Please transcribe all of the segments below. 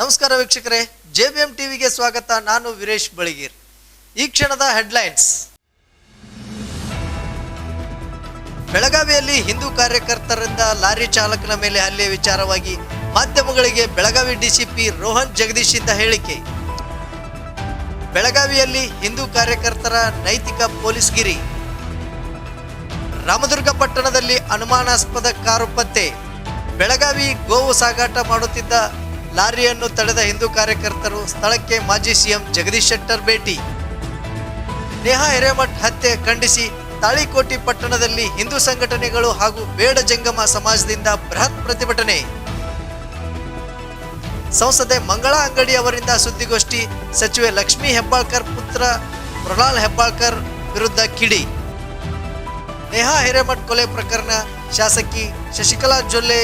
ನಮಸ್ಕಾರ ವೀಕ್ಷಕರೇ, ಜೆಬಿಎಂ ಟಿವಿಗೆ ಸ್ವಾಗತ. ನಾನು ವೀರೇಶ್ ಬಳಿಗೀರ್. ಈ ಕ್ಷಣದ ಹೆಡ್ಲೈನ್ಸ್. ಬೆಳಗಾವಿಯಲ್ಲಿ ಹಿಂದೂ ಕಾರ್ಯಕರ್ತರಿಂದ ಲಾರಿ ಚಾಲಕನ ಮೇಲೆ ಹಲ್ಲೆ ವಿಚಾರವಾಗಿ ಮಾಧ್ಯಮಗಳಿಗೆ ಬೆಳಗಾವಿ ಡಿಸಿಪಿ ರೋಹನ್ ಜಗದೀಶ್ ಇಂದ ಹೇಳಿಕೆ. ಬೆಳಗಾವಿಯಲ್ಲಿ ಹಿಂದೂ ಕಾರ್ಯಕರ್ತರ ನೈತಿಕ ಪೊಲೀಸ್ಗಿರಿ. ರಾಮದುರ್ಗ ಪಟ್ಟಣದಲ್ಲಿ ಅನುಮಾನಾಸ್ಪದ ಕಾರು ಪತ್ತೆ. ಬೆಳಗಾವಿ ಗೋವು ಸಾಗಾಟ ಮಾಡುತ್ತಿದ್ದ ಲಾರಿಯನ್ನು ತಡೆದ ಹಿಂದೂ ಕಾರ್ಯಕರ್ತರು ಸ್ಥಳಕ್ಕೆ ಮಾಜಿ ಸಿಎಂ ಜಗದೀಶ್ ಶೆಟ್ಟರ್ ಭೇಟಿ. ನೇಹಾ ಹಿರೇಮಠ್ ಹತ್ಯೆ ಖಂಡಿಸಿ ತಾಳಿಕೋಟಿ ಪಟ್ಟಣದಲ್ಲಿ ಹಿಂದೂ ಸಂಘಟನೆಗಳು ಹಾಗೂ ಬೇಡ ಜಂಗಮ ಸಮಾಜದಿಂದ ಬೃಹತ್ ಪ್ರತಿಭಟನೆ. ಸಂಸದೆ ಮಂಗಳಾ ಅಂಗಡಿ ಅವರಿಂದ ಸುದ್ದಿಗೋಷ್ಠಿ, ಸಚಿವೆ ಲಕ್ಷ್ಮೀ ಹೆಬ್ಬಾಳ್ಕರ್ ಪುತ್ರ ಪ್ರಣಾಲ್ ಹೆಬ್ಬಾಳ್ಕರ್ ವಿರುದ್ಧ ಕಿಡಿ. ನೇಹಾ ಹಿರೇಮಠ್ ಕೊಲೆ ಪ್ರಕರಣ ಶಾಸಕಿ ಶಶಿಕಲಾ ಜೊಲ್ಲೆ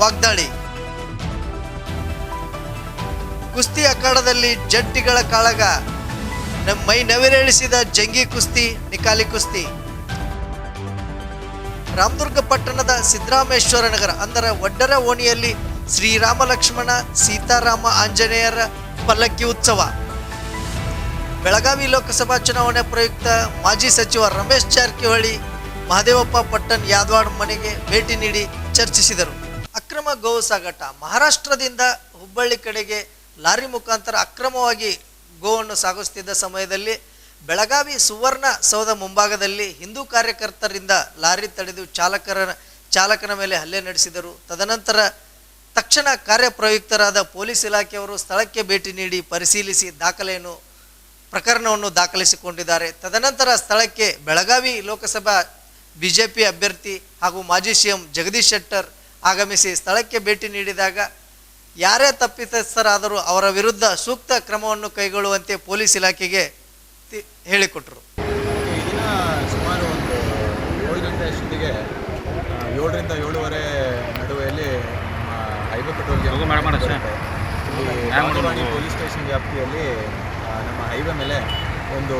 ವಾಗ್ದಾಳಿ. ಕುಸ್ತಿ ಅಖಾಡದಲ್ಲಿ ಜಟ್ಟಿಗಳ ಕಾಳಗ. ನಮ್ಮ ಮೈ ನವಿರೇಳಿಸಿದ ಜಂಗಿ ಕುಸ್ತಿ, ನಿಕಾಲಿ ಕುಸ್ತಿ. ರಾಮದುರ್ಗ ಪಟ್ಟಣದ ಸಿದ್ದರಾಮೇಶ್ವರ ನಗರ, ಅಂದರೆ ಒಡ್ಡರ ಓಣಿಯಲ್ಲಿ ಶ್ರೀರಾಮ ಲಕ್ಷ್ಮಣ ಸೀತಾರಾಮ ಆಂಜನೇಯರ ಪಲ್ಲಕ್ಕಿ ಉತ್ಸವ. ಬೆಳಗಾವಿ ಲೋಕಸಭಾ ಚುನಾವಣೆ ಪ್ರಯುಕ್ತ ಮಾಜಿ ಸಚಿವ ರಮೇಶ್ ಜಾರಕಿಹೊಳಿ ಮಹದೇವಪ್ಪ ಪಟ್ಟಣ್ ಯಾದವಾಡ್ ಮನೆಗೆ ಭೇಟಿ ನೀಡಿ ಚರ್ಚಿಸಿದರು. ಅಕ್ರಮ ಗೋವು ಸಾಗಾಟ. ಮಹಾರಾಷ್ಟ್ರದಿಂದ ಹುಬ್ಬಳ್ಳಿ ಕಡೆಗೆ ಲಾರಿ ಮುಖಾಂತರ ಅಕ್ರಮವಾಗಿ ಗೋವನ್ನು ಸಾಗಿಸುತ್ತಿದ್ದ ಸಮಯದಲ್ಲಿ ಬೆಳಗಾವಿ ಸುವರ್ಣ ಸೌಧ ಮುಂಭಾಗದಲ್ಲಿ ಹಿಂದೂ ಕಾರ್ಯಕರ್ತರಿಂದ ಲಾರಿ ತಡೆದು ಚಾಲಕರ, ಚಾಲಕನ ಮೇಲೆ ಹಲ್ಲೆ ನಡೆಸಿದರು. ತದನಂತರ ತಕ್ಷಣ ಕಾರ್ಯಪ್ರಯುಕ್ತರಾದ ಪೊಲೀಸ್ ಇಲಾಖೆಯವರು ಸ್ಥಳಕ್ಕೆ ಭೇಟಿ ನೀಡಿ ಪರಿಶೀಲಿಸಿ ದಾಖಲೆಯನ್ನು, ಪ್ರಕರಣವನ್ನು ದಾಖಲಿಸಿಕೊಂಡಿದ್ದಾರೆ. ತದನಂತರ ಸ್ಥಳಕ್ಕೆ ಬೆಳಗಾವಿ ಲೋಕಸಭಾ ಬಿಜೆಪಿ ಅಭ್ಯರ್ಥಿ ಹಾಗೂ ಮಾಜಿ ಸಿಎಂ ಜಗದೀಶ್ ಶೆಟ್ಟರ್ ಆಗಮಿಸಿ ಸ್ಥಳಕ್ಕೆ ಭೇಟಿ ನೀಡಿದಾಗ ಯಾರೇ ತಪ್ಪಿತಸ್ಥರಾದರೂ ಅವರ ವಿರುದ್ಧ ಸೂಕ್ತ ಕ್ರಮವನ್ನು ಕೈಗೊಳ್ಳುವಂತೆ ಪೊಲೀಸ್ ಇಲಾಖೆಗೆ ತಿ- ಹೇಳಿಕೊಟ್ರು. ಈ ದಿನ ಸುಮಾರು ಒಂದು ಏಳು ಗಂಟೆ ಅಷ್ಟೊತ್ತಿಗೆ ಏಳರಿಂದ ಏಳುವರೆ ನಡುವೆಯಲ್ಲಿ ಹೈವೇ ಪೆಟ್ರೋಲ್ಗೆ. ಪೊಲೀಸ್ ಸ್ಟೇಷನ್ ವ್ಯಾಪ್ತಿಯಲ್ಲಿ ನಮ್ಮ ಹೈವೇ ಮೇಲೆ ಒಂದು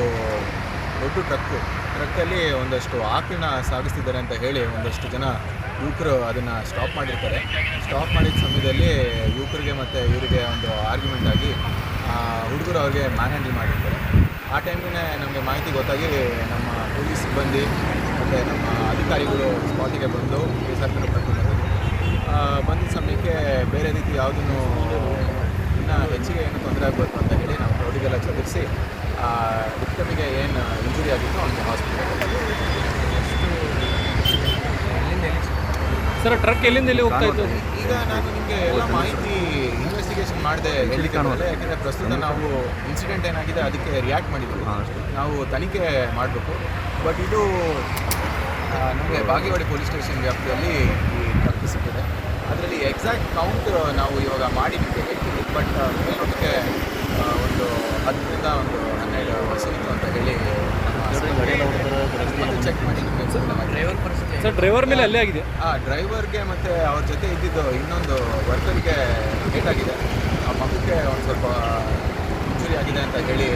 ದೊಡ್ಡ ಟ್ರಕ್ಕು ಟ್ರಕ್ಕಲ್ಲಿ ಒಂದಷ್ಟು ಆಕಳನ್ನ ಸಾಗಿಸ್ತಿದ್ದಾರೆ ಅಂತ ಹೇಳಿ ಒಂದಷ್ಟು ಜನ ಯುವಕರು ಅದನ್ನು ಸ್ಟಾಪ್ ಮಾಡಿರ್ತಾರೆ. ಸ್ಟಾಪ್ ಮಾಡಿದ ಸಮಯದಲ್ಲಿ ಯುವಕರಿಗೆ ಮತ್ತು ಇವರಿಗೆ ಒಂದು ಆರ್ಗ್ಯುಮೆಂಟ್ ಆಗಿ ಹುಡುಗರು ಅವ್ರಿಗೆ ಮ್ಯಾನ್ ಹ್ಯಾಂಡಲ್ ಮಾಡಿರ್ತಾರೆ. ಆ ಟೈಮ್ಗೆ ನಮಗೆ ಮಾಹಿತಿ ಗೊತ್ತಾಗಿ ನಮ್ಮ ಪೊಲೀಸ್ ಸಿಬ್ಬಂದಿ ಮತ್ತು ನಮ್ಮ ಅಧಿಕಾರಿಗಳು ಸ್ಪಾಟಿಗೆ ಬಂದು ಕೇಸನ್ನು ಕರ್ಕೊಂಡು ಬಂದರು ಸಮಯಕ್ಕೆ ಬೇರೆ ರೀತಿ ಯಾವುದನ್ನು ಇನ್ನೂ ಹೆಚ್ಚಿಗೆ ಏನು ತೊಂದರೆ ಆಗಬೇಕು ಅಂತ ಹೇಳಿ ನಾವು ರೋಡಿಗೆಲ್ಲ ಚದುರಿಸಿ ವಿಕ್ಟಮಿಗೆ ಏನು ಇಂಜುರಿ ಆಗಿತ್ತು ಅವನಿಗೆ ಹಾಸ್ಪಿಟಲ್ ಸರ್ ಟ್ರಕ್ ಎಲ್ಲಿಂದ ಎಲ್ಲಿ ಹೋಗ್ತಾ ಇತ್ತು ಈಗ ನಾನು ನಿಮಗೆ ಎಲ್ಲ ಮಾಹಿತಿ ಇನ್ವೆಸ್ಟಿಗೇಷನ್ ಮಾಡದೆ ಹೇಳಿ ಕಾಣುವಲ್ಲ ಯಾಕಂದರೆ ಪ್ರಸ್ತುತ ನಾವು ಇನ್ಸಿಡೆಂಟ್ ಏನಾಗಿದೆ ಅದಕ್ಕೆ ರಿಯಾಕ್ಟ್ ಮಾಡಿದ್ವಿ. ನಾವು ತನಿಖೆ ಮಾಡಬೇಕು. ಬಟ್ ಇದು ನಮಗೆ ಬಾಗೇವಾಡಿ ಪೊಲೀಸ್ ಸ್ಟೇಷನ್ ವ್ಯಾಪ್ತಿಯಲ್ಲಿ ಈ ಟ್ರಕ್ ಸಿಕ್ಕಿದೆ. ಅದರಲ್ಲಿ ಎಕ್ಸಾಕ್ಟ್ ಕೌಂಟ್ ನಾವು ಇವಾಗ ಮಾಡಿದ್ದೀವಿ ಬಟ್ ಮೇಲ್ನೋಟಕ್ಕೆ ಆ, ಒಂದು ಹತ್ತರಿಂದ ಒಂದು ಹನ್ನೆರಡು ಸಿಕ್ತು ಅಂತ ಹೇಳಿ ಚೆಕ್ ಮಾಡಿ ಡ್ರೈವರ್ ಸರ್ ಡ್ರೈವರ್ ಮೇಲೆ ಅಲ್ಲೇ ಆಗಿದೆ. ಆ ಡ್ರೈವರ್ಗೆ ಮತ್ತು ಅವ್ರ ಜೊತೆ ಇದ್ದಿದ್ದು ಇನ್ನೊಂದು ವರ್ಕರ್ಗೆ ಏಟಾಗಿದೆ ಆಗಿದೆ. ಆ ಮಗುಕ್ಕೆ ಒಂದು ಸ್ವಲ್ಪ ಇಂಜುರಿ ಆಗಿದೆ ಅಂತ ಹೇಳಿ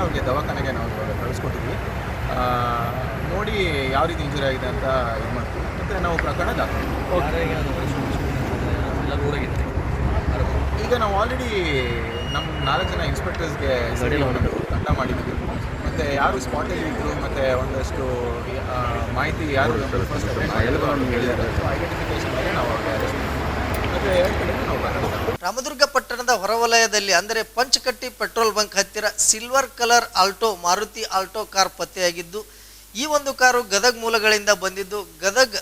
ಅವ್ರಿಗೆ ದವಾಖಾನೆಗೆ ನಾವು ಕಳಿಸ್ಕೊಟ್ಟಿದ್ವಿ. ಆ, ನೋಡಿ ಯಾವ ರೀತಿ ಇಂಜುರಿ ಆಗಿದೆ ಅಂತ ಇದು ಮಾಡ್ತೀವಿ. ಮತ್ತು ನಾವು ಪ್ರಕರಣ ದಾಖಲೆ ಈಗ ನಾವು ಆಲ್ರೆಡಿ ನಮ್ಮ ನಾಲ್ಕು ಜನ ಇನ್ಸ್ಪೆಕ್ಟರ್ಸ್ಗೆ ತಂಡ ಮಾಡಿದ್ವಿ ಮತ್ತು ಯಾರು ಸ್ಪಾಟಲ್ಲಿ ಇದ್ದರು ಮತ್ತು ಒಂದಷ್ಟು ಮಾಹಿತಿ ಯಾರು ಫಸ್ಟ್ ಹೇಳಿದ್ದಾರೆ. ಸೊ ಐಡೆಂಟಿಫಿಕೇಶನ್ ಮೇಲೆ ನಾವು ಅರೆಸ್ಟ್ ರಾಮದುರ್ಗ ಪಟ್ಟಣದ ಹೊರವಲಯದಲ್ಲಿ ಅಂದರೆ ಪಂಚಕಟ್ಟಿ ಪೆಟ್ರೋಲ್ ಬಂಕ್ ಹತ್ತಿರ silver colour Alto Maruti Alto car ಪತ್ತೆಯಾಗಿದ್ದು ಈ ಒಂದು ಕಾರು ಗದಗ್ ಮೂಲಗಳಿಂದ ಬಂದಿದ್ದು. ಗದಗ್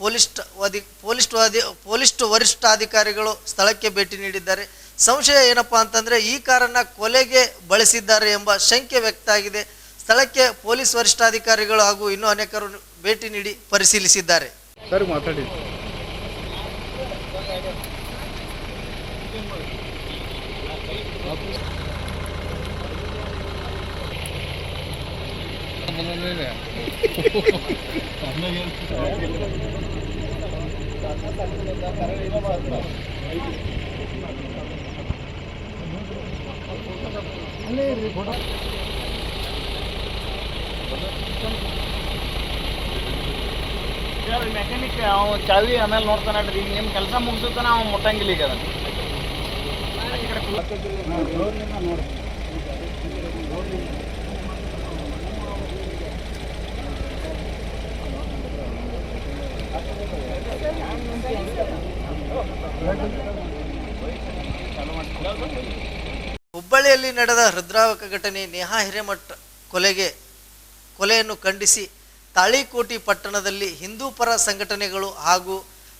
ಪೊಲೀಸ್ ವಾದಿ ಪೊಲೀಸ್ ವಾದಿ ಪೊಲೀಸ್ ವರಿಷ್ಠಾಧಿಕಾರಿಗಳು ಸ್ಥಳಕ್ಕೆ ಭೇಟಿ ನೀಡಿದ್ದಾರೆ. ಸಂಶಯ ಏನಪ್ಪಾ ಅಂತಂದರೆ ಈ ಕಾರನ್ನ ಕೊಲೆಗೆ ಬಳಸಿದ್ದಾರೆ ಎಂಬ ಶಂಕೆ ವ್ಯಕ್ತಾಗಿದೆ ಸ್ಥಳಕ್ಕೆ ಪೊಲೀಸ್ ವರಿಷ್ಠಾಧಿಕಾರಿಗಳು ಹಾಗೂ ಇನ್ನೂ ಅನೇಕರು ಭೇಟಿ ನೀಡಿ ಪರಿಶೀಲಿಸಿದ್ದಾರೆ. ಸರ್ ಮಾತಾಡಿ. ಅಲ್ಲೇ ಇರ್ರಿ ಫೋಟೋ ಮೆಕ್ಯಾನಿಕ್ ಅವ ಚಾವಿ ಆಮೇಲೆ ನೋಡ್ತಾನೆ ಈಗ ನಿಮ್ಮ ಕೆಲಸ ಮುಗಿಸುತ್ತಾನೆ ಅವ ಮುಟ್ಟಂಗಿಲ್ಲ ಈಗ ಅದನ್ನು. ನೋಡ್ತೀನಿ. ಹುಬ್ಬಳ್ಳಿಯಲ್ಲಿ ನಡೆದ ಹೃದ್ರಾವಕ ಘಟನೆ ನೇಹಾ ಹಿರೇಮಠ್ ಕೊಲೆಗೆ ಕೊಲೆಯನ್ನು ಖಂಡಿಸಿ ತಾಳಿಕೋಟಿ ಪಟ್ಟಣದಲ್ಲಿ ಹಿಂದೂ ಪರ ಸಂಘಟನೆಗಳು ಹಾಗೂ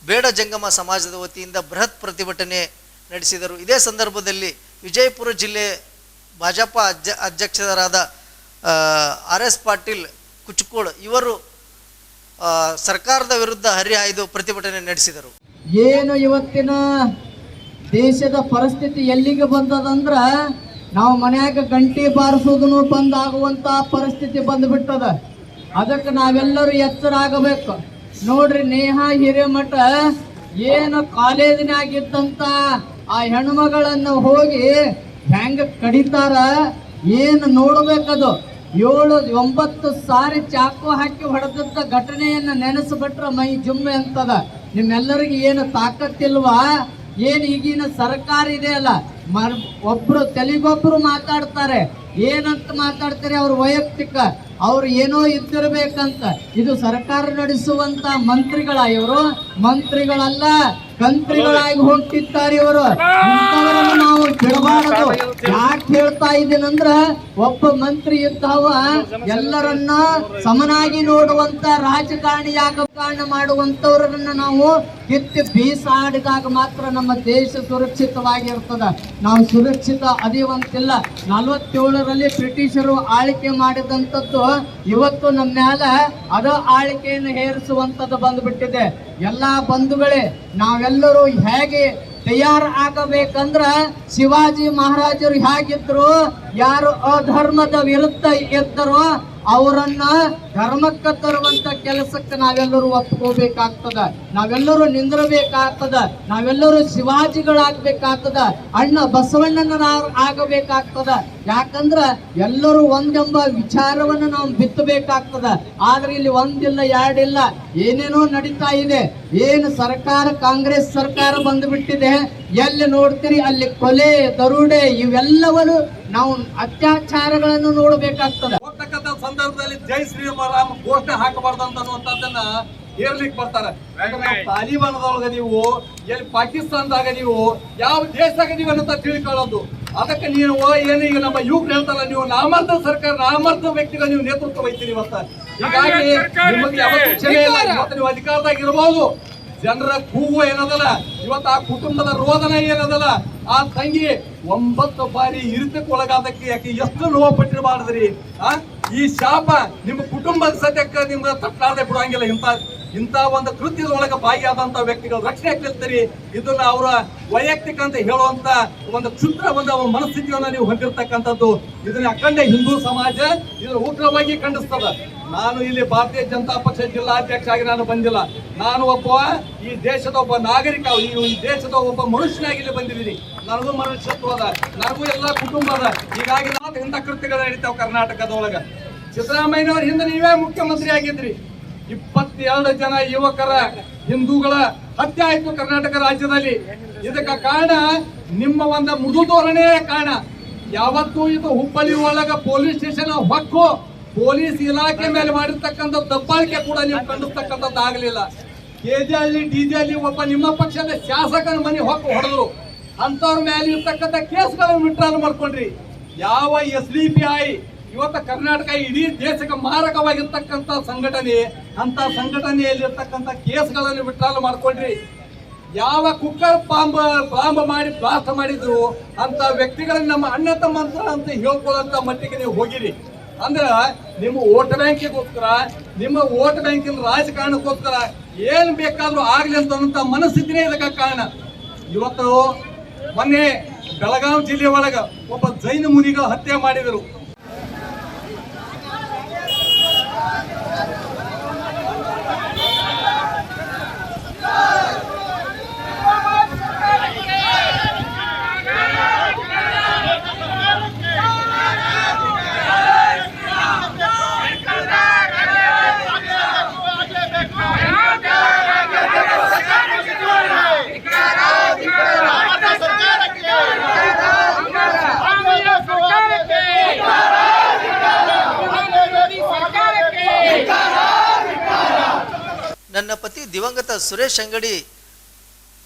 ಬೇಡ ಜಂಗಮ ಸಮಾಜದ ವತಿಯಿಂದ ಬೃಹತ್ ಪ್ರತಿಭಟನೆ ನಡೆಸಿದರು. ಇದೇ ಸಂದರ್ಭದಲ್ಲಿ ವಿಜಯಪುರ ಜಿಲ್ಲೆ ಭಾಜಪ ಅಧ್ಯ ಅಧ್ಯಕ್ಷರಾದ ಆರ್ ಎಸ್ ಪಾಟೀಲ್ ಕುಚಕೋಳ್ ಇವರು ಸರ್ಕಾರದ ವಿರುದ್ಧ ಹರಿಹಾಯ್ದು ಪ್ರತಿಭಟನೆ ನಡೆಸಿದರು. ಏನು ಇವತ್ತಿನ ದೇಶದ ಪರಿಸ್ಥಿತಿ ಎಲ್ಲಿಗೆ ಬಂದದಂದ್ರ ನಾವು ಮನ್ಯಾಗ ಗಂಟಿ ಬಾರಿಸೋದನ್ನು ಬಂದಾಗುವಂತ ಪರಿಸ್ಥಿತಿ ಬಂದ್ಬಿಟ್ಟದ. ಅದಕ್ಕೆ ನಾವೆಲ್ಲರೂ ಎಚ್ಚರ ಆಗಬೇಕು. ನೋಡ್ರಿ ನೇಹಾ ಹಿರೇಮಠ ಏನು ಕಾಲೇಜಿನಾಗಿದ್ದಂತ ಆ ಹೆಣ್ಮಗಳನ್ನ ಹೋಗಿ ಹೆಂಗ ಕಡಿತಾರ, ಏನು ನೋಡ್ಬೇಕದು? ಏಳು, ಒಂಬತ್ತು ಸಾರಿ ಚಾಕು ಹಾಕಿ ಹೊಡೆದಂತ ಘಟನೆಯನ್ನ ನೆನೆಸ್ಬಿಟ್ರೆ ಮೈ ಜುಮ್ಮೆ ಅಂತದ. ನಿಮ್ಮೆಲ್ಲರಿಗೂ ಏನು ತಾಕತ್ತಿಲ್ವಾ? ಏನು ಈಗಿನ ಸರ್ಕಾರ ಇದೆ ಅಲ್ಲ? ಮರ್ ಒಬ್ರು ತಲೆಗೊಬ್ರು ಮಾತಾಡ್ತಾರೆ. ಏನಂತ ಮಾತಾಡ್ತಾರೆ ಅವ್ರ ವೈಯಕ್ತಿಕ. ಅವ್ರು ಏನೋ ಇದ್ದಿರಬೇಕಂತ. ಇದು ಸರ್ಕಾರ ನಡೆಸುವಂತ ಮಂತ್ರಿಗಳ ಇವರು? ಮಂತ್ರಿಗಳಲ್ಲ. ಕಂತ್ರಿಗಳಾಗಿ ಹೋಗ್ತಿದ್ದಾರೆ ಇವರು. ನಾವು ಬಿಡಬಾರದು ಯಾಕೆ ಹೇಳ್ತಾ ಇದ್ದೀನಂದ್ರ ಒಬ್ಬ ಮಂತ್ರಿ ಇದ್ದಾವ ಎಲ್ಲರನ್ನ ಸಮನಾಗಿ ನೋಡುವಂತ ರಾಜಕಾರಣಿಯಾಗ ಕಾರಣ ಮಾಡುವಂತವ್ರನ್ನ ನಾವು ಕಿತ್ತು ಬೀಸಾಡಿದಾಗ ಮಾತ್ರ ನಮ್ಮ ದೇಶ ಸುರಕ್ಷಿತವಾಗಿರ್ತದ. ನಾವು ಸುರಕ್ಷಿತ ಅದೀವಂತಿಲ್ಲ. ನಲ್ವತ್ತೇಳರಲ್ಲಿ ಬ್ರಿಟಿಷರು ಆಳ್ಕೆ ಮಾಡಿದಂಥದ್ದು ಇವತ್ತು ನಮ್ಮ ಮ್ಯಾಲ ಅದ ಆಳ್ಕೆಯನ್ನು ಹೇರಿಸುವಂತದ್ದು ಬಂದ್ಬಿಟ್ಟಿದೆ. ಎಲ್ಲಾ ಬಂಧುಗಳೇ ನಾವೆಲ್ಲರೂ ಹೇಗೆ ತಯಾರು ಆಗಬೇಕಂದ್ರ ಶಿವಾಜಿ ಮಹಾರಾಜರು ಹೇಗಿದ್ರು ಯಾರು ಅಧರ್ಮದ ವಿರುದ್ಧ ಇದ್ದರೋ ಅವರನ್ನ ಧರ್ಮಕ್ಕೆ ತರುವಂತ ಕೆಲಸಕ್ಕೆ ನಾವೆಲ್ಲರೂ ಒಪ್ಕೋಬೇಕಾಗ್ತದ. ನಾವೆಲ್ಲರೂ ನಿಂದಿರಬೇಕಾಗ್ತದ. ನಾವೆಲ್ಲರೂ ಶಿವಾಜಿಗಳಾಗಬೇಕಾಗ್ತದ. ಅಣ್ಣ ಬಸವಣ್ಣನ ಆಗಬೇಕಾಗ್ತದ. ಯಾಕಂದ್ರ ಎಲ್ಲರೂ ಒಂದೆಂಬ ವಿಚಾರವನ್ನು ನಾವು ಬಿತ್ತಬೇಕಾಗ್ತದ. ಆದ್ರೆ ಇಲ್ಲಿ ಒಂದಿಲ್ಲ, ಎರಡಿಲ್ಲ, ಏನೇನೋ ನಡೀತಾ ಇದೆ. ಏನು ಸರ್ಕಾರ, ಕಾಂಗ್ರೆಸ್ ಸರ್ಕಾರ ಬಂದ್ಬಿಟ್ಟಿದೆ. ಎಲ್ಲಿ ನೋಡ್ತೀರಿ? ಅಲ್ಲಿ ಕೊಲೆ, ದರೋಡೆ ಇವೆಲ್ಲವನ್ನು ನಾವು ಅತ್ಯಾಚಾರಗಳನ್ನು ನೋಡಬೇಕಾಗ್ತದ. ಸಂದರ್ಭದಲ್ಲಿ ಜೈ ಶ್ರೀರಾಮ್ ಘೋಷಣೆ ಹಾಕಬಾರ್ದು ಅಂತ ಅನ್ನುವಂಥದ್ದನ್ನ ಹೇರ್ಲಿಕ್ಕೆ ಬರ್ತಾರೆ ತಾಲಿಬಾನದೊಳಗ ನೀವು ಎಲ್ಲಿ ಪಾಕಿಸ್ತಾನದಾಗ ನೀವು ಯಾವ ದೇಶದಾಗ ನೀವು ಅನ್ನೋ ತಿಳ್ಕೊಳ್ಳೋದು. ಅದಕ್ಕೆ ನೀವು ಏನು ಈಗ ನಮ್ಮ ಯುವಕರು ಹೇಳ್ತಾರ ನೀವು ನಾಮರ್ಥ ಸರ್ಕಾರ ನಾಮರ್ಥ ವ್ಯಕ್ತಿಗಳ ನೀವು ನೇತೃತ್ವ ವಹಿಸ್ತೀರಿ ಇವತ್ತ. ಹೀಗಾಗಿ ನಿಮಗೆ ಯಾವತ್ತೂ ಕ್ಷಮೆ ಇಲ್ಲ. ಇವತ್ತು ನೀವು ಅಧಿಕಾರದಾಗ ಇರಬಹುದು ಜನರ ಕೂಗು ಏನದಲ್ಲ? ಇವತ್ತು ಆ ಕುಟುಂಬದ ರೋದನ ಏನದಲ್ಲ? ಆ ತಂಗಿ ಒಂಬತ್ತು ಬಾರಿ ಇರಿತಕ್ಕೊಳಗಾದಕ್ಕೆ ಯಾಕೆ ಎಷ್ಟು ನೋವು ಪಟ್ಟಿರಬಾರ್ದ್ರಿ? ಆ? ಈ ಶಾಪ ನಿಮ್ಮ ಕುಟುಂಬದ ಸದ್ಯಕ್ಕೆ ನಿಮ್ಗೆ ತಟ್ಟಾಡದೆ ಬಿಡುವಂಗಿಲ್ಲ ಇಂಥ ಇಂಥ ಒಂದು ಕೃತ್ಯದೊಳಗೆ ಭಾಗಿಯಾದಂಥ ವ್ಯಕ್ತಿಗಳು ರಕ್ಷಣೆ ಆಗ್ತಿರ್ತೀರಿ ಇದನ್ನ ಅವರ ವೈಯಕ್ತಿಕ ಅಂತ ಹೇಳುವಂತ ಒಂದು ಕ್ಷುದ್ರ ಒಂದು ಮನಸ್ಥಿತಿಯನ್ನ ನೀವು ಹೊಂದಿರತಕ್ಕಂಥದ್ದು. ಇದನ್ನ ಅಖಂಡ ಹಿಂದೂ ಸಮಾಜ ಇದರ ಉಗ್ರವಾಗಿ ಖಂಡಿಸ್ತದ. ನಾನು ಇಲ್ಲಿ ಭಾರತೀಯ ಜನತಾ ಪಕ್ಷ ಜಿಲ್ಲಾಧ್ಯಕ್ಷ ಆಗಿ ನಾನು ಬಂದಿಲ್ಲ. ನಾನು ಒಬ್ಬ ಈ ದೇಶದ ಒಬ್ಬ ನಾಗರಿಕ, ಈ ದೇಶದ ಒಬ್ಬ ಮನುಷ್ಯನಾಗಿ ಇಲ್ಲಿ ಬಂದಿದ್ದೀನಿ. ನನಗೂ ಮನುಷ್ಯತ್ವ ಅದ ನನಗೂ ಎಲ್ಲ ಕುಟುಂಬ ಅದ ಹೀಗಾಗಿ ನಾವು ಇಂಥ ಕೃತ್ಯಗಳು ನಡೀತಾವೆ ಕರ್ನಾಟಕದೊಳಗ. ಸಿದ್ದರಾಮಯ್ಯನವ್ರ ಹಿಂದೆ ನೀವೇ ಮುಖ್ಯಮಂತ್ರಿ ಆಗಿದ್ರಿ. ಇಪ್ಪತ್ತೆರಡು ಜನ ಯುವಕರ ಹಿಂದೂಗಳ ಹತ್ಯೆ ಆಯ್ತು ಕರ್ನಾಟಕ ರಾಜ್ಯದಲ್ಲಿ. ಇದಕ್ಕೆ ಕಾರಣ ನಿಮ್ಮ ಒಂದು ಮೃದು ಧೋರಣೆಯೇ ಕಾರಣ. ಯಾವತ್ತೂ ಇದು ಹುಬ್ಬಳ್ಳಿ ಒಳಗ ಪೊಲೀಸ್ ಸ್ಟೇಷನ್ ಹೊಕ್ಕು. ಪೊಲೀಸ್ ಇಲಾಖೆ ಮೇಲೆ ಮಾಡಿರ್ತಕ್ಕಂಥ ದಬ್ಬಾಳಿಕೆ ಕೂಡ ನೀವು ಖಂಡಿಸ್ತಕ್ಕಂಥದ್ದು ಆಗಲಿಲ್ಲ ಜಿ ಅಲ್ಲಿ ಒಬ್ಬ ನಿಮ್ಮ ಪಕ್ಷದ ಶಾಸಕನ ಮನೆ ಹೊಕ್ಕು ಹೊಡೆದ್ರು. ಅಂಥವ್ರ ಮೇಲೆ ಇರ್ತಕ್ಕಂಥ ಕೇಸ್ಗಳನ್ನು ವಿಟ್ರಾಲ್ ಮಾಡ್ಕೊಂಡ್ರಿ. ಯಾವ ಎಸ್ ಡಿ ಪಿ ಐ ಇವತ್ತು ಕರ್ನಾಟಕ ಇಡೀ ದೇಶಕ್ಕೆ ಮಾರಕವಾಗಿರ್ತಕ್ಕಂಥ ಸಂಘಟನೆ ಅಂತ ಸಂಘಟನೆಯಲ್ಲಿರ್ತಕ್ಕಂಥ ಕೇಸ್ಗಳನ್ನು ವಿಟ್ರಾಲ್ ಮಾಡ್ಕೊಂಡ್ರಿ. ಯಾವ ಕುಕ್ಕರ್ ಬಾಂಬ್ ಬಾಂಬ್ ಮಾಡಿ ಬ್ಲಾಸ್ಟ್ ಮಾಡಿದ್ರು ಅಂತ ವ್ಯಕ್ತಿಗಳನ್ನ ನಮ್ಮ ಅಣ್ಣ ತಮ್ಮ ಅಂತ ಹೇಳ್ಕೊಳ್ಳೋಂಥ ಮಟ್ಟಿಗೆ ನೀವು ಹೋಗಿರಿ. ಅಂದ್ರ ನಿಮ್ಮ ವೋಟ್ ಬ್ಯಾಂಕಿಗೋಸ್ಕರ, ನಿಮ್ಮ ವೋಟ್ ಬ್ಯಾಂಕಿನ ರಾಜಕಾರಣಕ್ಕೋಸ್ಕರ ಏನ್ ಬೇಕಾದ್ರೂ ಆಗ್ಲಿ ಅಂತ ಮನಸ್ಥಿತಿನೇ ಇದಕ್ಕೆ ಕಾರಣ. ಇವತ್ತು ಮೊನ್ನೆ ಬೆಳಗಾವಿ ಜಿಲ್ಲೆ ಒಳಗ ಒಬ್ಬ ಜೈನ ಮುನಿಗಳು ಹತ್ಯೆ ಮಾಡಿದರು. ಪತಿ ದಿವಂಗತ ಸುರೇಶ್ ಅಂಗಡಿ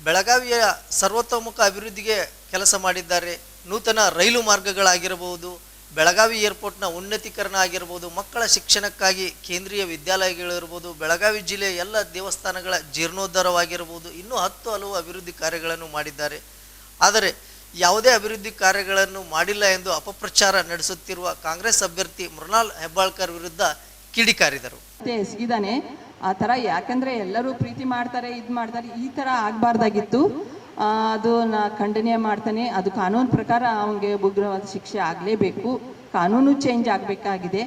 ಬೆಳಗಾವಿಯ ಸರ್ವತೋಮುಖ ಅಭಿವೃದ್ಧಿಗೆ ಕೆಲಸ ಮಾಡಿದ್ದಾರೆ. ನೂತನ ರೈಲು ಮಾರ್ಗಗಳಾಗಿರಬಹುದು, ಬೆಳಗಾವಿ ಏರ್ಪೋರ್ಟ್ನ ಉನ್ನತೀಕರಣ ಆಗಿರ್ಬೋದು ಮಕ್ಕಳ ಶಿಕ್ಷಣಕ್ಕಾಗಿ ಕೇಂದ್ರೀಯ ವಿದ್ಯಾಲಯಗಳಿರ್ಬೋದು ಬೆಳಗಾವಿ ಜಿಲ್ಲೆಯ ಎಲ್ಲ ದೇವಸ್ಥಾನಗಳ ಜೀರ್ಣೋದ್ಧಾರವಾಗಿರ್ಬೋದು ಇನ್ನೂ ಹತ್ತು ಹಲವು ಅಭಿವೃದ್ಧಿ ಕಾರ್ಯಗಳನ್ನು ಮಾಡಿದ್ದಾರೆ. ಆದರೆ ಯಾವುದೇ ಅಭಿವೃದ್ಧಿ ಕಾರ್ಯಗಳನ್ನು ಮಾಡಿಲ್ಲ ಎಂದು ಅಪಪ್ರಚಾರ ನಡೆಸುತ್ತಿರುವ ಕಾಂಗ್ರೆಸ್ ಅಭ್ಯರ್ಥಿ ಮೃಣಾಲ್ ಹೆಬ್ಬಾಳ್ಕರ್ ವಿರುದ್ಧ ಕಿಡಿಕಾರಿದರು. ಆ ಥರ ಯಾಕಂದರೆ ಎಲ್ಲರೂ ಪ್ರೀತಿ ಮಾಡ್ತಾರೆ, ಇದು ಮಾಡ್ತಾರೆ, ಈ ಥರ ಆಗಬಾರ್ದಾಗಿತ್ತು. ಅದು ನಾ ಖಂಡನೆ ಮಾಡ್ತಾನೆ. ಅದು ಕಾನೂನು ಪ್ರಕಾರ ಅವನಿಗೆ ಉಗ್ರವಾದ ಶಿಕ್ಷೆ ಆಗಲೇಬೇಕು. ಕಾನೂನು ಚೇಂಜ್ ಆಗಬೇಕಾಗಿದೆ.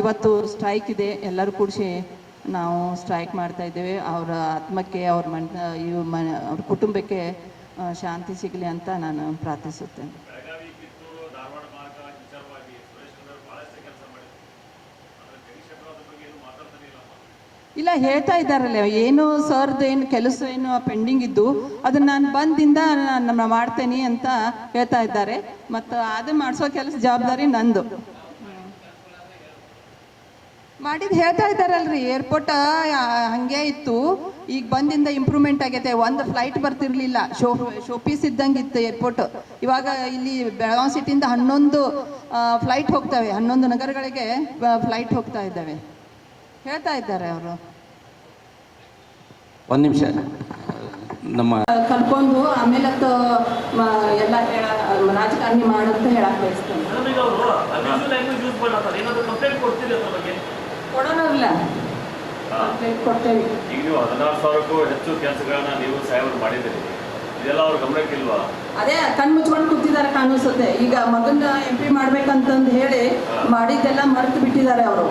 ಇವತ್ತು ಸ್ಟ್ರೈಕ್ ಇದೆ. ಎಲ್ಲರೂ ಕೂಡಿಸಿ ನಾವು ಸ್ಟ್ರೈಕ್ ಮಾಡ್ತಾ ಇದ್ದೇವೆ. ಅವರ ಆತ್ಮಕ್ಕೆ, ಅವ್ರ ಮನ್ ಇವ್ ಮನ, ಅವ್ರ ಕುಟುಂಬಕ್ಕೆ ಶಾಂತಿ ಸಿಗಲಿ ಅಂತ ನಾನು ಪ್ರಾರ್ಥಿಸುತ್ತೇನೆ. ಇಲ್ಲ, ಹೇಳ್ತಾ ಇದ್ದಾರಲ್ಲ, ಏನು ಸರ್ದು ಏನು ಕೆಲಸ ಏನು ಪೆಂಡಿಂಗ್ ಇದ್ದು, ಅದನ್ನ ನಾನು ಬಂದಿಂದ ನಾನು ಮಾಡ್ತೇನೆ ಅಂತ ಹೇಳ್ತಾ ಇದ್ದಾರೆ. ಮತ್ತು ಅದು ಮಾಡಿಸೋ ಕೆಲಸ ಜವಾಬ್ದಾರಿ ನಂದು. ಮಾಡಿದ್ ಹೇಳ್ತಾ ಇದ್ದಾರಲ್ರಿ ಏರ್ಪೋರ್ಟ್ ಹಂಗೆ ಇತ್ತು. ಈಗ ಬಂದಿಂದ ಇಂಪ್ರೂವ್ಮೆಂಟ್ ಆಗೈತೆ, ಒಂದು ಫ್ಲೈಟ್ ಬರ್ತಿರ್ಲಿಲ್ಲ. ಶೋ ಶೋಪೀಸ್ ಇದ್ದಂಗೆ ಇತ್ತು ಏರ್ಪೋರ್ಟ್ ಇವಾಗ ಇಲ್ಲಿ ಬೆಳಗಾವಿ ಸಿಟಿಯಿಂದ ಹನ್ನೊಂದು ಫ್ಲೈಟ್ ಹೋಗ್ತವೆ, ಹನ್ನೊಂದು ನಗರಗಳಿಗೆ ಫ್ಲೈಟ್ ಹೋಗ್ತಾ ಇದ್ದಾವೆ. ಹೇಳ್ತಾ ಇದ್ದಾರೆ ಅವರು. ಒಂದು ನಿಮಿಷ. ನಮ್ಮ ಕಲ್ಕೊಂಡು ಆಮೇಲೆ ಅದು ಮ- ಎಲ್ಲ ಹೇಳ ರಾಜಕಾರಣಿ ಹೇಳಕ್ ಬಯಸ್ತೇನೆ. ಕೊಡ್ತೇವೆ. ಈಗ ನೀವು ಹದಿನಾರು ಸಾವಿರಕ್ಕೂ ಹೆಚ್ಚು ಕೆಲಸಗಳನ್ನ ನೀವು ಸಾಹೇಬರು ಮಾಡಿದ್ದೀರಿ. ಇದೆಲ್ಲ ಅವ್ರ ಗಮನಕ್ಕಿಲ್ವಾ? ಅದೇ ಕಣ್ಣು ಮುಚ್ಕೊಂಡು ಕೂತಿದ್ದಾರೆ ಕಾಣಿಸುತ್ತೆ ಈಗ ಮಗನ್ನ ಎಂ ಪಿ ಮಾಡ್ಬೇಕಂತಂದು ಹೇಳಿ ಮಾಡಿದ್ದೆಲ್ಲ ಮರೆತು ಬಿಟ್ಟಿದ್ದಾರೆ ಅವರು.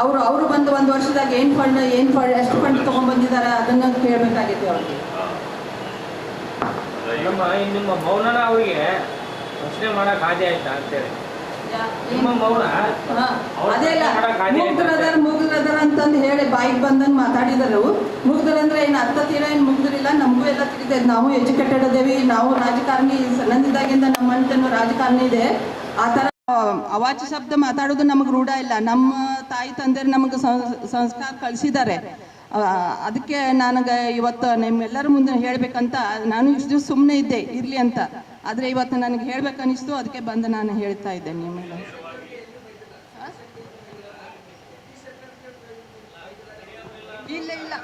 ಅವರು ಅವರು ಬಂದು ಒಂದು ವರ್ಷದಾಗ ಏನು ಫಂಡ್ ಏನು ಫಂಡ್ ಎಷ್ಟು ಫಂಡ್ ತೊಗೊಂಡ್ಬಂದಿದ್ದಾರೆ ಅದನ್ನ ಕೇಳಬೇಕಾಗಿತ್ತು ಅವ್ರಿಗೆ. ನಮ್ಮ ನಿಮ್ಮ ಮೌನನ ಅವರಿಗೆ ಪ್ರಶ್ನೆ ಮಾಡಕ್ ಆದ್ಯ ಆಯ್ತಾ ಅಂತೇಳಿ ನಿಮ್ಮ ಮೌನ ಅದೇ ಮುಗ್ಧರದಾರ ಮುಗ್ಧರದಾರ ಅಂತಂದು ಹೇಳಿ ಬಾಯಿಗೆ ಬಂದನ್ ಮಾತಾಡಿದರು. ಮುಗ್ಧರಂದ್ರೆ ಏನು ಅರ್ಥ ತೀರ ಏನು ಮುಗ್ದಿರಿಲ್ಲ ನಮಗೂ ಎಲ್ಲ ತಿಳಿತೈತೆ ನಾವು ಎಜುಕೇಟೆಡ್ ಅದೇವಿ ನಾವು ರಾಜಕಾರಣಿ ಸಣ್ಣದಿದ್ದಾಗಿಂದ ನಮ್ಮ ಅಂತನೂ ರಾಜಕಾರಣಿ ಇದೆ. ಆ ಥರ ಅವಾಚ್ಯ ಶಬ್ದ ಮಾತಾಡೋದು ನಮಗೆ ರೂಢ ಇಲ್ಲ. ನಮ್ಮ ತಾಯಿ ತಂದೆರು ನಮಗೆ ಸಂಸ್ಕಾರ ಕಳಿಸಿದ್ದಾರೆ. ಅದಕ್ಕೆ ನನಗೆ ಇವತ್ತು ನಿಮ್ಮೆಲ್ಲರ ಮುಂದೆ ಹೇಳಬೇಕಂತ ನಾನು ಇಷ್ಟು ದಿವಸ ಸುಮ್ಮನೆ ಇದ್ದೆ, ಇರಲಿ ಅಂತ. ಆದರೆ ಇವತ್ತು ನನಗೆ ಹೇಳ್ಬೇಕನ್ನಿಸ್ತು, ಅದಕ್ಕೆ ಬಂದು ನಾನು ಹೇಳ್ತಾ ಇದ್ದೆ ನಿಮಗೆ ಇಲ್ಲ ಇಲ್ಲ.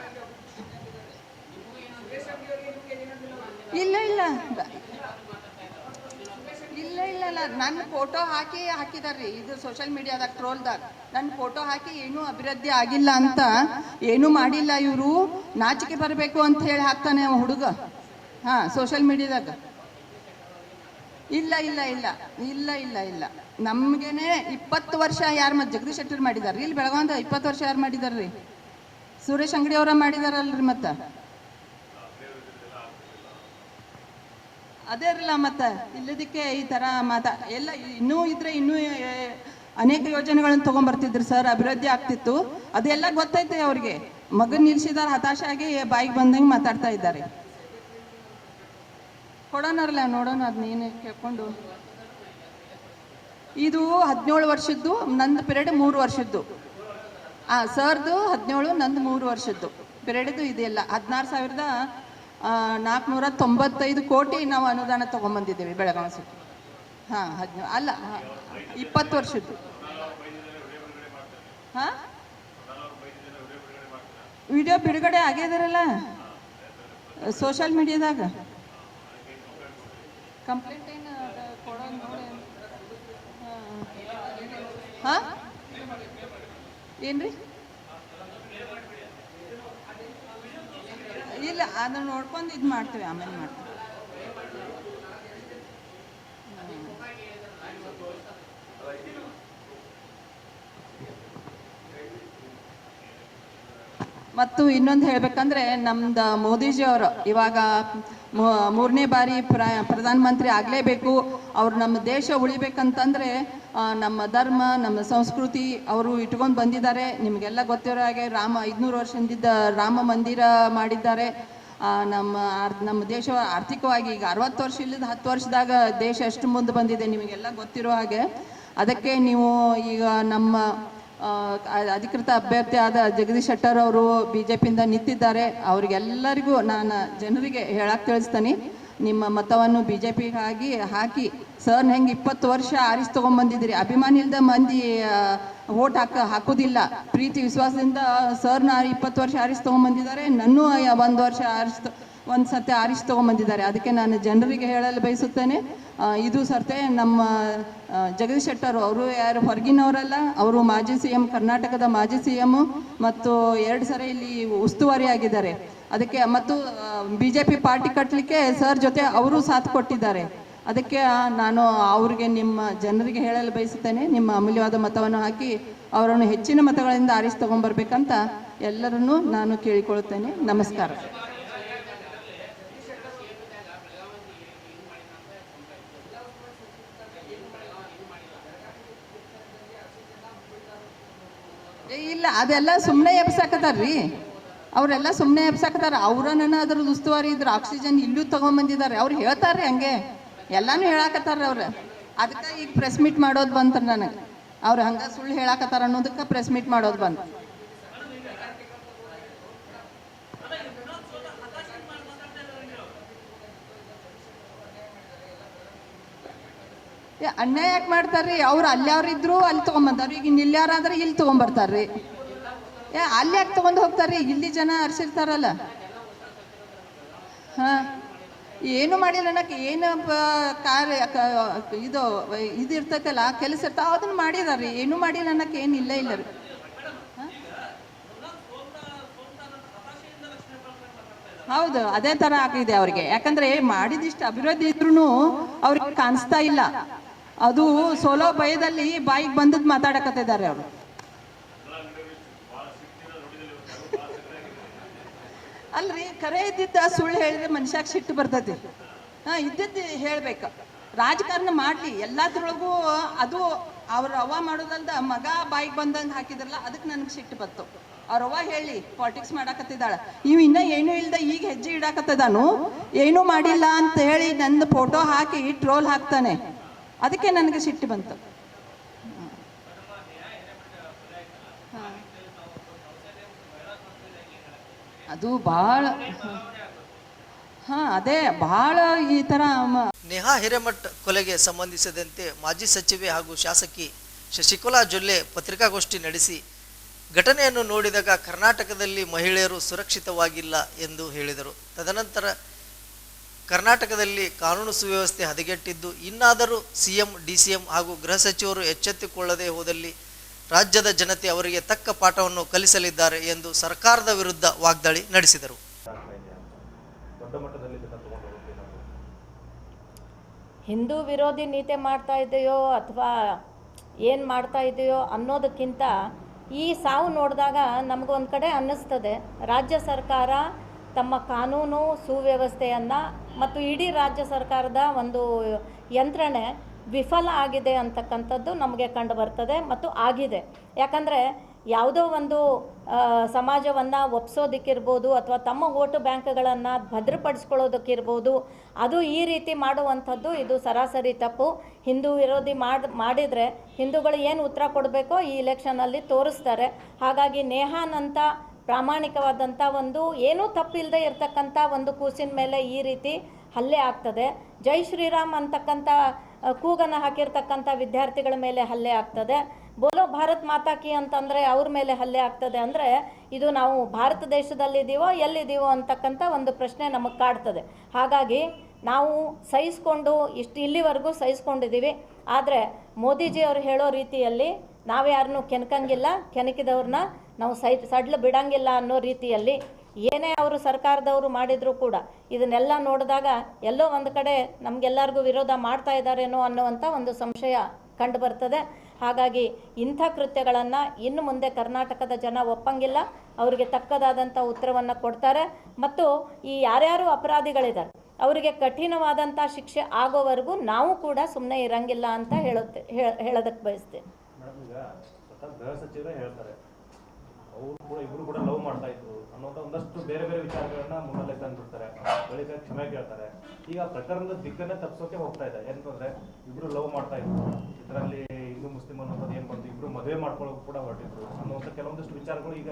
ಇಲ್ಲ ಇಲ್ಲ. ಇಲ್ಲ ಇಲ್ಲ ಇಲ್ಲ. ನನ್ನ ಫೋಟೋ ಹಾಕಿ ಹಾಕಿದಾರ್ರಿ. ಇದು ಸೋಷಿಯಲ್ ಮೀಡಿಯಾದಾಗ ಟ್ರೋಲ್ದಾಗ ನನ್ನ ಫೋಟೋ ಹಾಕಿ ಏನೂ ಅಭಿವೃದ್ಧಿ ಆಗಿಲ್ಲ ಅಂತ ಏನೂ ಮಾಡಿಲ್ಲ ಇವರು. ನಾಚಿಕೆ ಬರಬೇಕು ಅಂತ ಹೇಳಿ ಹಾಕ್ತಾನೆ ಅವ ಹುಡುಗ. ಹಾಂ ಸೋಷಿಯಲ್ ಮೀಡಿಯಾದಾಗ ಇಲ್ಲ ಇಲ್ಲ ಇಲ್ಲ. ಇಲ್ಲ ಇಲ್ಲ ಇಲ್ಲ. ನಮಗೇನೆ ಇಪ್ಪತ್ತು ವರ್ಷ ಯಾರು ಮತ್ತೆ ಜಗದೀಶ್ ಶೆಟ್ಟರ್ ಮಾಡಿದಾರ್ರಿ? ಇಲ್ಲಿ ಬೆಳಗಾವಂದ ಇಪ್ಪತ್ತು ವರ್ಷ ಯಾರು ಮಾಡಿದಾರ್ರಿ? ಸುರೇಶ್ ಅಂಗಡಿ ಅವರ ಮಾಡಿದಾರಲ್ರಿ ಮತ್ತೆ? ಅದೇ ಇರಲ್ಲ ಮತ್ತೆ ಇಲ್ಲದಕ್ಕೆ ಈ ಥರ ಮಾತಾ, ಎಲ್ಲ ಇನ್ನೂ ಇದ್ರೆ ಇನ್ನೂ ಅನೇಕ ಯೋಜನೆಗಳನ್ನು ತೊಗೊಂಬರ್ತಿದ್ರು ಸರ್, ಅಭಿವೃದ್ಧಿ ಆಗ್ತಿತ್ತು. ಅದೆಲ್ಲ ಗೊತ್ತೈತೆ ಅವ್ರಿಗೆ. ಮಗನ್ ನಿಲ್ಸಿದಾರ ಹತಾಶ ಆಗಿ ಬಾಯಿಗೆ ಬಂದಂಗೆ ಮಾತಾಡ್ತಾ ಇದ್ದಾರೆ. ಕೊಡೋಣರಲ್ಲ ನೋಡೋಣ ಅದನ್ನೇನು ಕೇಳ್ಕೊಂಡು. ಇದು ಹದಿನೇಳು ವರ್ಷದ್ದು, ನಂದು ಪಿರಿಯಡ್ ಮೂರು ವರ್ಷದ್ದು. ಆ ಸರ್ದು ಹದಿನೇಳು, ನಂದು ಮೂರು ವರ್ಷದ್ದು. ಪಿರಿಯಡ್ದು ಇದೆಲ್ಲ. ಹದಿನಾರು ಸಾವಿರದ ನಾಲ್ಕುನೂರ ತೊಂಬತ್ತೈದು ಕೋಟಿ ನಾವು ಅನುದಾನ ತೊಗೊಂಬಂದಿದ್ದೇವೆ ಬೆಳಗಾವಿ ಸಿಟಿ ಹಾಂ ಹದಿನೇಳು ಅಲ್ಲ ಇಪ್ಪತ್ತು ವರ್ಷದ್ದು. ಹಾಂ? ವಿಡಿಯೋ ಬಿಡುಗಡೆ ಆಗಿದಾರಲ್ಲ ಸೋಷಿಯಲ್ ಮೀಡಿಯಾದಾಗ? ಕಂಪ್ಲೇಂಟ್ ಏನು ಹಾಂ ನೋಡಿ. ಹಾಂ. ಇಲ್ಲ ಅದನ್ನ ನೋಡ್ಕೊಂಡು ಇದು ಮಾಡ್ತೀವಿ, ಆಮೇಲೆ ಮಾಡ್ತೀವಿ. ಮತ್ತು ಇನ್ನೊಂದು ಹೇಳಬೇಕಂದ್ರೆ, ನಮ್ದು ಮೋದಿಜಿ ಅವರು, ಇವಾಗ ಮೂರನೇ ಬಾರಿ ಪ್ರ ಪ್ರಧಾನಮಂತ್ರಿ ಆಗಲೇಬೇಕು, ಅವ್ರು ನಮ್ಮ ದೇಶ ಉಳಿಬೇಕಂತಂದ್ರೆ ನಮ್ಮ ಧರ್ಮ, ನಮ್ಮ ಸಂಸ್ಕೃತಿ ಅವರು ಇಟ್ಕೊಂಡು ಬಂದಿದ್ದಾರೆ. ನಿಮಗೆಲ್ಲ ಗೊತ್ತಿರೋ ಹಾಗೆ ರಾಮ ಐದುನೂರು ವರ್ಷದಿಂದ ರಾಮ ಮಂದಿರ ಮಾಡಿದ್ದಾರೆ. ನಮ್ಮ ನಮ್ಮ ದೇಶ ಆರ್ಥಿಕವಾಗಿ ಈಗ ಅರವತ್ತು ವರ್ಷ ಇಲ್ಲದ ಹತ್ತು ವರ್ಷದಾಗ ದೇಶ ಎಷ್ಟು ಮುಂದೆ ಬಂದಿದೆ ನಿಮಗೆಲ್ಲ ಗೊತ್ತಿರೋ ಹಾಗೆ. ಅದಕ್ಕೆ ನೀವು ಈಗ ನಮ್ಮ ಅಧಿಕೃತ ಅಭ್ಯರ್ಥಿ ಆದ ಜಗದೀಶ್ ಶೆಟ್ಟರ್ ಅವರು ಬಿ ಜೆ ಪಿಯಿಂದ ನಿಂತಿದ್ದಾರೆ. ಅವರಿಗೆಲ್ಲರಿಗೂ ನಾನು ಜನರಿಗೆ ಹೇಳಕ್ಕೆ ತಿಳಿಸ್ತೀನಿ. ನಿಮ್ಮ ಮತವನ್ನು ಬಿ ಜೆ ಪಿಗಾಗಿ ಹಾಕಿ ಸರ್ ಹೆಂಗೆ ಇಪ್ಪತ್ತು ವರ್ಷ ಆರಿಸ್ ತಗೊಂಬಂದಿದ್ರಿ ಅಭಿಮಾನ ಇಲ್ದ ಮಂದಿ ಓಟ್ ಹಾಕ, ಹಾಕೋದಿಲ್ಲ. ಪ್ರೀತಿ, ವಿಶ್ವಾಸದಿಂದ ಸರ್ನ ಇಪ್ಪತ್ತು ವರ್ಷ ಆರಿಸ್ ತೊಗೊಂಬಂದಿದ್ದಾರೆ. ನನ್ನೂ ಒಂದು ವರ್ಷ ಆರಿಸ್ ಒಂದು ಸರ್ತಿ ಆರಿಸಿ ತೊಗೊಂಬಂದಿದ್ದಾರೆ. ಅದಕ್ಕೆ ನಾನು ಜನರಿಗೆ ಹೇಳಲು ಬಯಸುತ್ತೇನೆ. ಇದು ಸರ್ತೆ ನಮ್ಮ ಜಗದೀಶ್ ಶೆಟ್ಟರ್ ಅವರು ಯಾರು ಹೊರಗಿನವರಲ್ಲ, ಅವರು ಮಾಜಿ ಸಿ ಎಂ ಕರ್ನಾಟಕದ ಮಾಜಿ ಸಿ ಎಂ ಮತ್ತು ಎರಡು ಸರಿ ಇಲ್ಲಿ ಉಸ್ತುವಾರಿ ಆಗಿದ್ದಾರೆ. ಅದಕ್ಕೆ ಮತ್ತು ಬಿ ಜೆ ಪಿ ಪಾರ್ಟಿ ಕಟ್ಟಲಿಕ್ಕೆ ಸರ್ ಜೊತೆ ಅವರು ಸಾಥ್ ಕೊಟ್ಟಿದ್ದಾರೆ. ಅದಕ್ಕೆ ನಾನು ಅವ್ರಿಗೆ ನಿಮ್ಮ ಜನರಿಗೆ ಹೇಳಲು ಬಯಸುತ್ತೇನೆ, ನಿಮ್ಮ ಅಮೂಲ್ಯವಾದ ಮತವನ್ನು ಹಾಕಿ ಅವರನ್ನು ಹೆಚ್ಚಿನ ಮತಗಳಿಂದ ಆರಿಸಿ ತಗೊಂಡ್ಬರ್ಬೇಕಂತ ಎಲ್ಲರನ್ನೂ ನಾನು ಕೇಳಿಕೊಳ್ಳುತ್ತೇನೆ. ನಮಸ್ಕಾರ. ಇಲ್ಲ, ಅದೆಲ್ಲ ಸುಮ್ಮನೆ ಎಬ್ಸಾಕತಾರ್ರಿ ಅವರೆಲ್ಲ ಸುಮ್ಮನೆ ಎಬ್ಸಾಕತಾರ ಅವ್ರನ್ನ ಅದ್ರ ಉಸ್ತುವಾರಿ ಇದ್ರ ಆಕ್ಸಿಜನ್ ಇಲ್ಲೂ ತಗೊಂಡ್ಬಂದಿದ್ದಾರೆ ಅವ್ರು ಹೇಳ್ತಾರ್ರಿ ಹಂಗೆ. ಎಲ್ಲಾನು ಹೇಳಾಕತ್ತಾರ ಅವ್ರು. ಅದಕ್ಕೆ ಈಗ ಪ್ರೆಸ್ ಮೀಟ್ ಮಾಡೋದು ಬಂತ ನನಗೆ. ಅವ್ರು ಹಂಗೆ ಸುಳ್ಳು ಹೇಳಾಕತ್ತಾರ ಅನ್ನೋದಕ್ಕೆ ಪ್ರೆಸ್ ಮೀಟ್ ಮಾಡೋದು ಬಂತು. ಅನ್ಯಾಯ ಯಾಕೆ ಮಾಡ್ತಾರ್ರಿ? ಅವ್ರು ಅಲ್ಲಾವ್ರು ಇದ್ರು ಅಲ್ಲಿ ತೊಗೊಂಬಂದಾರ ಈಗ ಇಲ್ಲಾರಾದ್ರೆ ಇಲ್ಲಿ ತೊಗೊಂಬರ್ತಾರ್ರಿ. ಏ, ಅಲ್ಲಿ ಯಾಕೆ ತೊಗೊಂಡು ಹೋಗ್ತಾರ್ರಿ? ಇಲ್ಲಿ ಜನ ಅರ್ಸಿರ್ತಾರಲ್ಲ. ಹಾ. ಏನು ಮಾಡಿಲ್ಲ ಅನ್ನಕ್ಕೆ ಏನು ಕಾರ್ಯ ಇದು ಇದು ಇರ್ತೈತಲ್ಲ ಕೆಲಸ ಇರ್ತಾವ ಅದನ್ನ ಮಾಡಿದಾರ್ರಿ. ಏನು ಮಾಡಿಲ್ಲ, ಅನ್ನಕ್ಕೆ ಏನು ಇಲ್ಲ ಇಲ್ಲ ರೀ. ಹೌದು, ಅದೇ ತರ ಆಗಿದೆ ಅವ್ರಿಗೆ. ಯಾಕಂದ್ರೆ ಮಾಡಿದಿಷ್ಟು ಅಭಿವೃದ್ಧಿ ಇದ್ರೂ ಅವ್ರಿಗೆ ಕಾಣಿಸ್ತಾ ಇಲ್ಲ. ಅದು ಸೋಲೋ ಭಯದಲ್ಲಿ ಬಾಯಿಗೆ ಬಂದದ್ ಮಾತಾಡಕತ್ತಿದ್ದಾರೆ ಅವರು. ಅಲ್ರಿ, ಕರೆ ಇದ್ದಿದ್ದ ಸುಳ್ಳು ಹೇಳಿದ್ರೆ ಮನುಷ್ಯಾಗ ಸಿಟ್ಟು ಬರ್ತೈತಿ. ಹಾ, ಇದ್ದಿದ್ದು ಹೇಳ್ಬೇಕು. ರಾಜಕಾರಣ ಮಾಡಲಿ, ಎಲ್ಲದ್ರೊಳಗೂ ಅದು ಅವ್ರ ಅವ್ವ ಮಾಡೋದಲ್ದ ಮಗ ಬಾಯಿಗೆ ಬಂದಂಗೆ ಹಾಕಿದ್ರಲ್ಲ ಅದಕ್ಕೆ ನನಗೆ ಸಿಟ್ಟು ಬಂತು ಅವ್ರ ಅವ್ವ ಹೇಳಿ, ಪಾಲಿಟಿಕ್ಸ್ ಮಾಡಾಕತ್ತಿದ್ದಾಳ. ಇವ್ ಇನ್ನ ಏನೂ ಇಲ್ದ ಈಗ ಹೆಜ್ಜೆ ಇಡಾಕತ್ತದಾನು? ಏನೂ ಮಾಡಿಲ್ಲ ಅಂತ ಹೇಳಿ ನಂದು ಫೋಟೋ ಹಾಕಿ ಟ್ರೋಲ್ ಹಾಕ್ತಾನೆ. ಅದಕ್ಕೆ ನನಗೆ ಸಿಟ್ಟು ಬಂತು. ಅದು ಬಹಳ ಹಾ, ಅದೇ ಬಹಳ ಈ ಥರ ನೇಹಾ ಹಿರೇಮಠ್ ಕೊಲೆಗೆ ಸಂಬಂಧಿಸಿದಂತೆ ಮಾಜಿ ಸಚಿವೆ ಹಾಗೂ ಶಾಸಕಿ ಶಶಿಕಲಾ ಜೊಲ್ಲೆ ಪತ್ರಿಕಾಗೋಷ್ಠಿ ನಡೆಸಿ ಘಟನೆಯನ್ನು ನೋಡಿದಾಗ ಕರ್ನಾಟಕದಲ್ಲಿ ಮಹಿಳೆಯರು ಸುರಕ್ಷಿತವಾಗಿಲ್ಲ ಎಂದು ಹೇಳಿದರು. ತದನಂತರ ಕರ್ನಾಟಕದಲ್ಲಿ ಕಾನೂನು ಸುವ್ಯವಸ್ಥೆ ಹದಗೆಟ್ಟಿದ್ದು, ಇನ್ನಾದರೂ ಸಿಎಂ, ಡಿಸಿಎಂ ಹಾಗೂ ಗೃಹ ಸಚಿವರು ಎಚ್ಚೆತ್ತುಕೊಳ್ಳದೆ ಹೋದಲ್ಲಿ ರಾಜ್ಯದ ಜನತೆ ಅವರಿಗೆ ತಕ್ಕ ಪಾಠವನ್ನು ಕಲಿಸಲಿದ್ದಾರೆ ಎಂದು ಸರ್ಕಾರದ ವಿರುದ್ಧ ವಾಗ್ದಾಳಿ ನಡೆಸಿದರು. ಹಿಂದೂ ವಿರೋಧಿ ನೀತಿ ಮಾಡ್ತಾ ಇದೆಯೋ ಅಥವಾ ಏನು ಮಾಡ್ತಾ ಇದೆಯೋ ಅನ್ನೋದಕ್ಕಿಂತ ಈ ಸಾವು ನೋಡಿದಾಗ ನಮಗೊಂದು ಕಡೆ ಅನ್ನಿಸ್ತದೆ. ರಾಜ್ಯ ಸರ್ಕಾರ ತಮ್ಮ ಕಾನೂನು ಸುವ್ಯವಸ್ಥೆಯನ್ನು ಮತ್ತು ಇಡೀ ರಾಜ್ಯ ಸರ್ಕಾರದ ಒಂದು ಯಂತ್ರಣೆ ವಿಫಲ ಆಗಿದೆ ಅಂತಕ್ಕಂಥದ್ದು ನಮಗೆ ಕಂಡು ಬರ್ತದೆ ಮತ್ತು ಆಗಿದೆ. ಯಾಕಂದರೆ ಯಾವುದೋ ಒಂದು ಸಮಾಜವನ್ನು ಒಪ್ಸೋದಕ್ಕಿರ್ಬೋದು ಅಥವಾ ತಮ್ಮ ಓಟು ಬ್ಯಾಂಕ್ಗಳನ್ನು ಭದ್ರಪಡಿಸ್ಕೊಳ್ಳೋದಕ್ಕಿರ್ಬೋದು, ಅದು ಈ ರೀತಿ ಮಾಡುವಂಥದ್ದು ಇದು ಸರಾಸರಿ ತಪ್ಪು. ಹಿಂದೂ ವಿರೋಧಿ ಮಾಡಿ, ಮಾಡಿದರೆ ಹಿಂದೂಗಳು ಏನು ಉತ್ತರ ಕೊಡಬೇಕೋ ಈ ಇಲೆಕ್ಷನಲ್ಲಿ ತೋರಿಸ್ತಾರೆ. ಹಾಗಾಗಿ ನೇಹಾನಂತ ಪ್ರಾಮಾಣಿಕವಾದಂಥ ಒಂದು, ಏನೂ ತಪ್ಪಿಲ್ಲದೆ ಇರತಕ್ಕಂಥ ಒಂದು ಕೂಸಿನ ಮೇಲೆ ಈ ರೀತಿ ಹಲ್ಲೆ ಆಗ್ತದೆ. ಜೈ ಶ್ರೀರಾಮ್ ಅಂತಕ್ಕಂಥ ಕೂಗನ್ನು ಹಾಕಿರ್ತಕ್ಕಂಥ ವಿದ್ಯಾರ್ಥಿಗಳ ಮೇಲೆ ಹಲ್ಲೆ ಆಗ್ತದೆ. ಬೋಲೋ ಭಾರತ್ ಮಾತಾಕಿ ಅಂತಂದರೆ ಅವ್ರ ಮೇಲೆ ಹಲ್ಲೆ ಆಗ್ತದೆ ಅಂದರೆ ಇದು ನಾವು ಭಾರತ ದೇಶದಲ್ಲಿದ್ದೀವೋ, ಎಲ್ಲಿದ್ದೀವೋ ಅಂತಕ್ಕಂಥ ಒಂದು ಪ್ರಶ್ನೆ ನಮಗೆ ಕಾಡ್ತದೆ. ಹಾಗಾಗಿ ನಾವು ಸಹಿಸ್ಕೊಂಡು ಇಷ್ಟು ಇಲ್ಲಿವರೆಗೂ ಸಹಿಸ್ಕೊಂಡಿದ್ದೀವಿ. ಆದರೆ ಮೋದಿಜಿ ಅವರು ಹೇಳೋ ರೀತಿಯಲ್ಲಿ ನಾವ್ಯಾರನ್ನೂ ಕೆಣಕಂಗಿಲ್ಲ ಕೆನಕಿದವ್ರನ್ನ ನಾವು ಸೈ ಸಡ್ಲು ಬಿಡಂಗಿಲ್ಲ ಅನ್ನೋ ರೀತಿಯಲ್ಲಿ ಏನೇ ಅವರು ಸರ್ಕಾರದವರು ಮಾಡಿದರೂ ಕೂಡ ಇದನ್ನೆಲ್ಲ ನೋಡಿದಾಗ ಎಲ್ಲೋ ಒಂದು ಕಡೆ ನಮಗೆಲ್ಲರಿಗೂ ವಿರೋಧ ಮಾಡ್ತಾ ಇದ್ದಾರೇನೋ ಅನ್ನುವಂಥ ಒಂದು ಸಂಶಯ ಕಂಡು ಬರ್ತದೆ. ಹಾಗಾಗಿ ಇಂಥ ಕೃತ್ಯಗಳನ್ನು ಇನ್ನು ಮುಂದೆ ಕರ್ನಾಟಕದ ಜನ ಒಪ್ಪಂಗಿಲ್ಲ. ಅವರಿಗೆ ತಕ್ಕದಾದಂಥ ಉತ್ತರವನ್ನು ಕೊಡ್ತಾರೆ. ಮತ್ತು ಈ ಯಾರ್ಯಾರು ಅಪರಾಧಿಗಳಿದ್ದಾರೆ, ಅವರಿಗೆ ಕಠಿಣವಾದಂಥ ಶಿಕ್ಷೆ ಆಗೋವರೆಗೂ ನಾವು ಕೂಡ ಸುಮ್ಮನೆ ಇರಂಗಿಲ್ಲ ಅಂತ ಹೇಳುತ್ತೆ ಹೇಳೋದಕ್ಕೆ ಬಯಸ್ತೇನೆ. ಅವರು ಕೂಡ ಇಬ್ರು ಕೂಡ ಲವ್ ಮಾಡ್ತಾ ಇದ್ರು ಅನ್ನೋಂಥ ಒಂದಷ್ಟು ಬೇರೆ ಬೇರೆ ವಿಚಾರಗಳನ್ನ ಮುನ್ನೆಲೆ ತಂದ್ಬಿಡ್ತಾರೆ. ಬಳಿಕ ಕ್ಷಮೆ ಕೇಳ್ತಾರೆ. ಈಗ ಪ್ರಕರಣದ ದಿಕ್ಕನ್ನೇ ತಪ್ಸೋಕೆ ಹೋಗ್ತಾ ಇದೆ. ಏನಂತಂದ್ರೆ ಇಬ್ರು ಲವ್ ಮಾಡ್ತಾ ಇದ್ರು. ಇದರಲ್ಲಿ ಹಿಂದೂ, ಮುಸ್ಲಿಂ ಅನ್ನೋದು ಏನ್ ಬಂತು? ಇಬ್ರು ಮದುವೆ ಮಾಡ್ಕೊಳ್ಳೋಕೆ ಕೂಡ ಹೊರಟಿದ್ರು. ಅನ್ನೋಂಥ ಕೆಲವೊಂದಷ್ಟು ವಿಚಾರಗಳು ಈಗ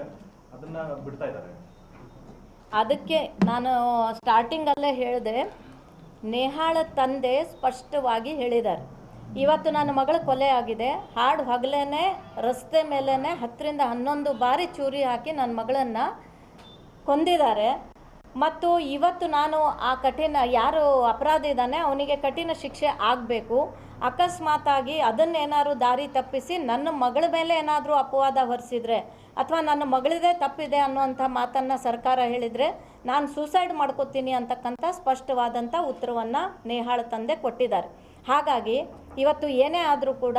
ಅದನ್ನ ಬಿಡ್ತಾ ಇದ್ದಾರೆ ಅದಕ್ಕೆ ನಾನು ಸ್ಟಾರ್ಟಿಂಗಲ್ಲೇ ಹೇಳಿದೆ, ನೇಹಾಳ ತಂದೆ ಸ್ಪಷ್ಟವಾಗಿ ಹೇಳಿದ್ದಾರೆ. ಇವತ್ತು ನನ್ನ ಮಗಳ ಕೊಲೆ ಆಗಿದೆ. ಹಾಡು ಹಗಲೇ ರಸ್ತೆ ಮೇಲೇ ಹತ್ತರಿಂದ ಹನ್ನೊಂದು ಬಾರಿ ಚೂರಿ ಹಾಕಿ ನನ್ನ ಮಗಳನ್ನು ಕೊಂದಿದ್ದಾರೆ. ಮತ್ತು ಇವತ್ತು ನಾನು ಆ ಕಠಿಣ, ಯಾರು ಅಪರಾಧ ಇದ್ದಾನೆ ಅವನಿಗೆ ಕಠಿಣ ಶಿಕ್ಷೆ ಆಗಬೇಕು. ಅಕಸ್ಮಾತಾಗಿ ಅದನ್ನೇನಾದ್ರು ದಾರಿ ತಪ್ಪಿಸಿ ನನ್ನ ಮಗಳ ಮೇಲೆ ಏನಾದರೂ ಅಪವಾದ ಹೊರಿಸಿದ್ರೆ ಅಥವಾ ನನ್ನ ಮಗಳದೇ ತಪ್ಪಿದೆ ಅನ್ನುವಂಥ ಮಾತನ್ನು ಸರ್ಕಾರ ಹೇಳಿದರೆ ನಾನು ಸೂಸೈಡ್ ಮಾಡ್ಕೋತೀನಿ ಅಂತಕ್ಕಂಥ ಸ್ಪಷ್ಟವಾದಂಥ ಉತ್ತರವನ್ನು ನೇಹಾಳ ತಂದೆ ಕೊಟ್ಟಿದ್ದಾರೆ. ಹಾಗಾಗಿ ಇವತ್ತು ಏನೇ ಆದರೂ ಕೂಡ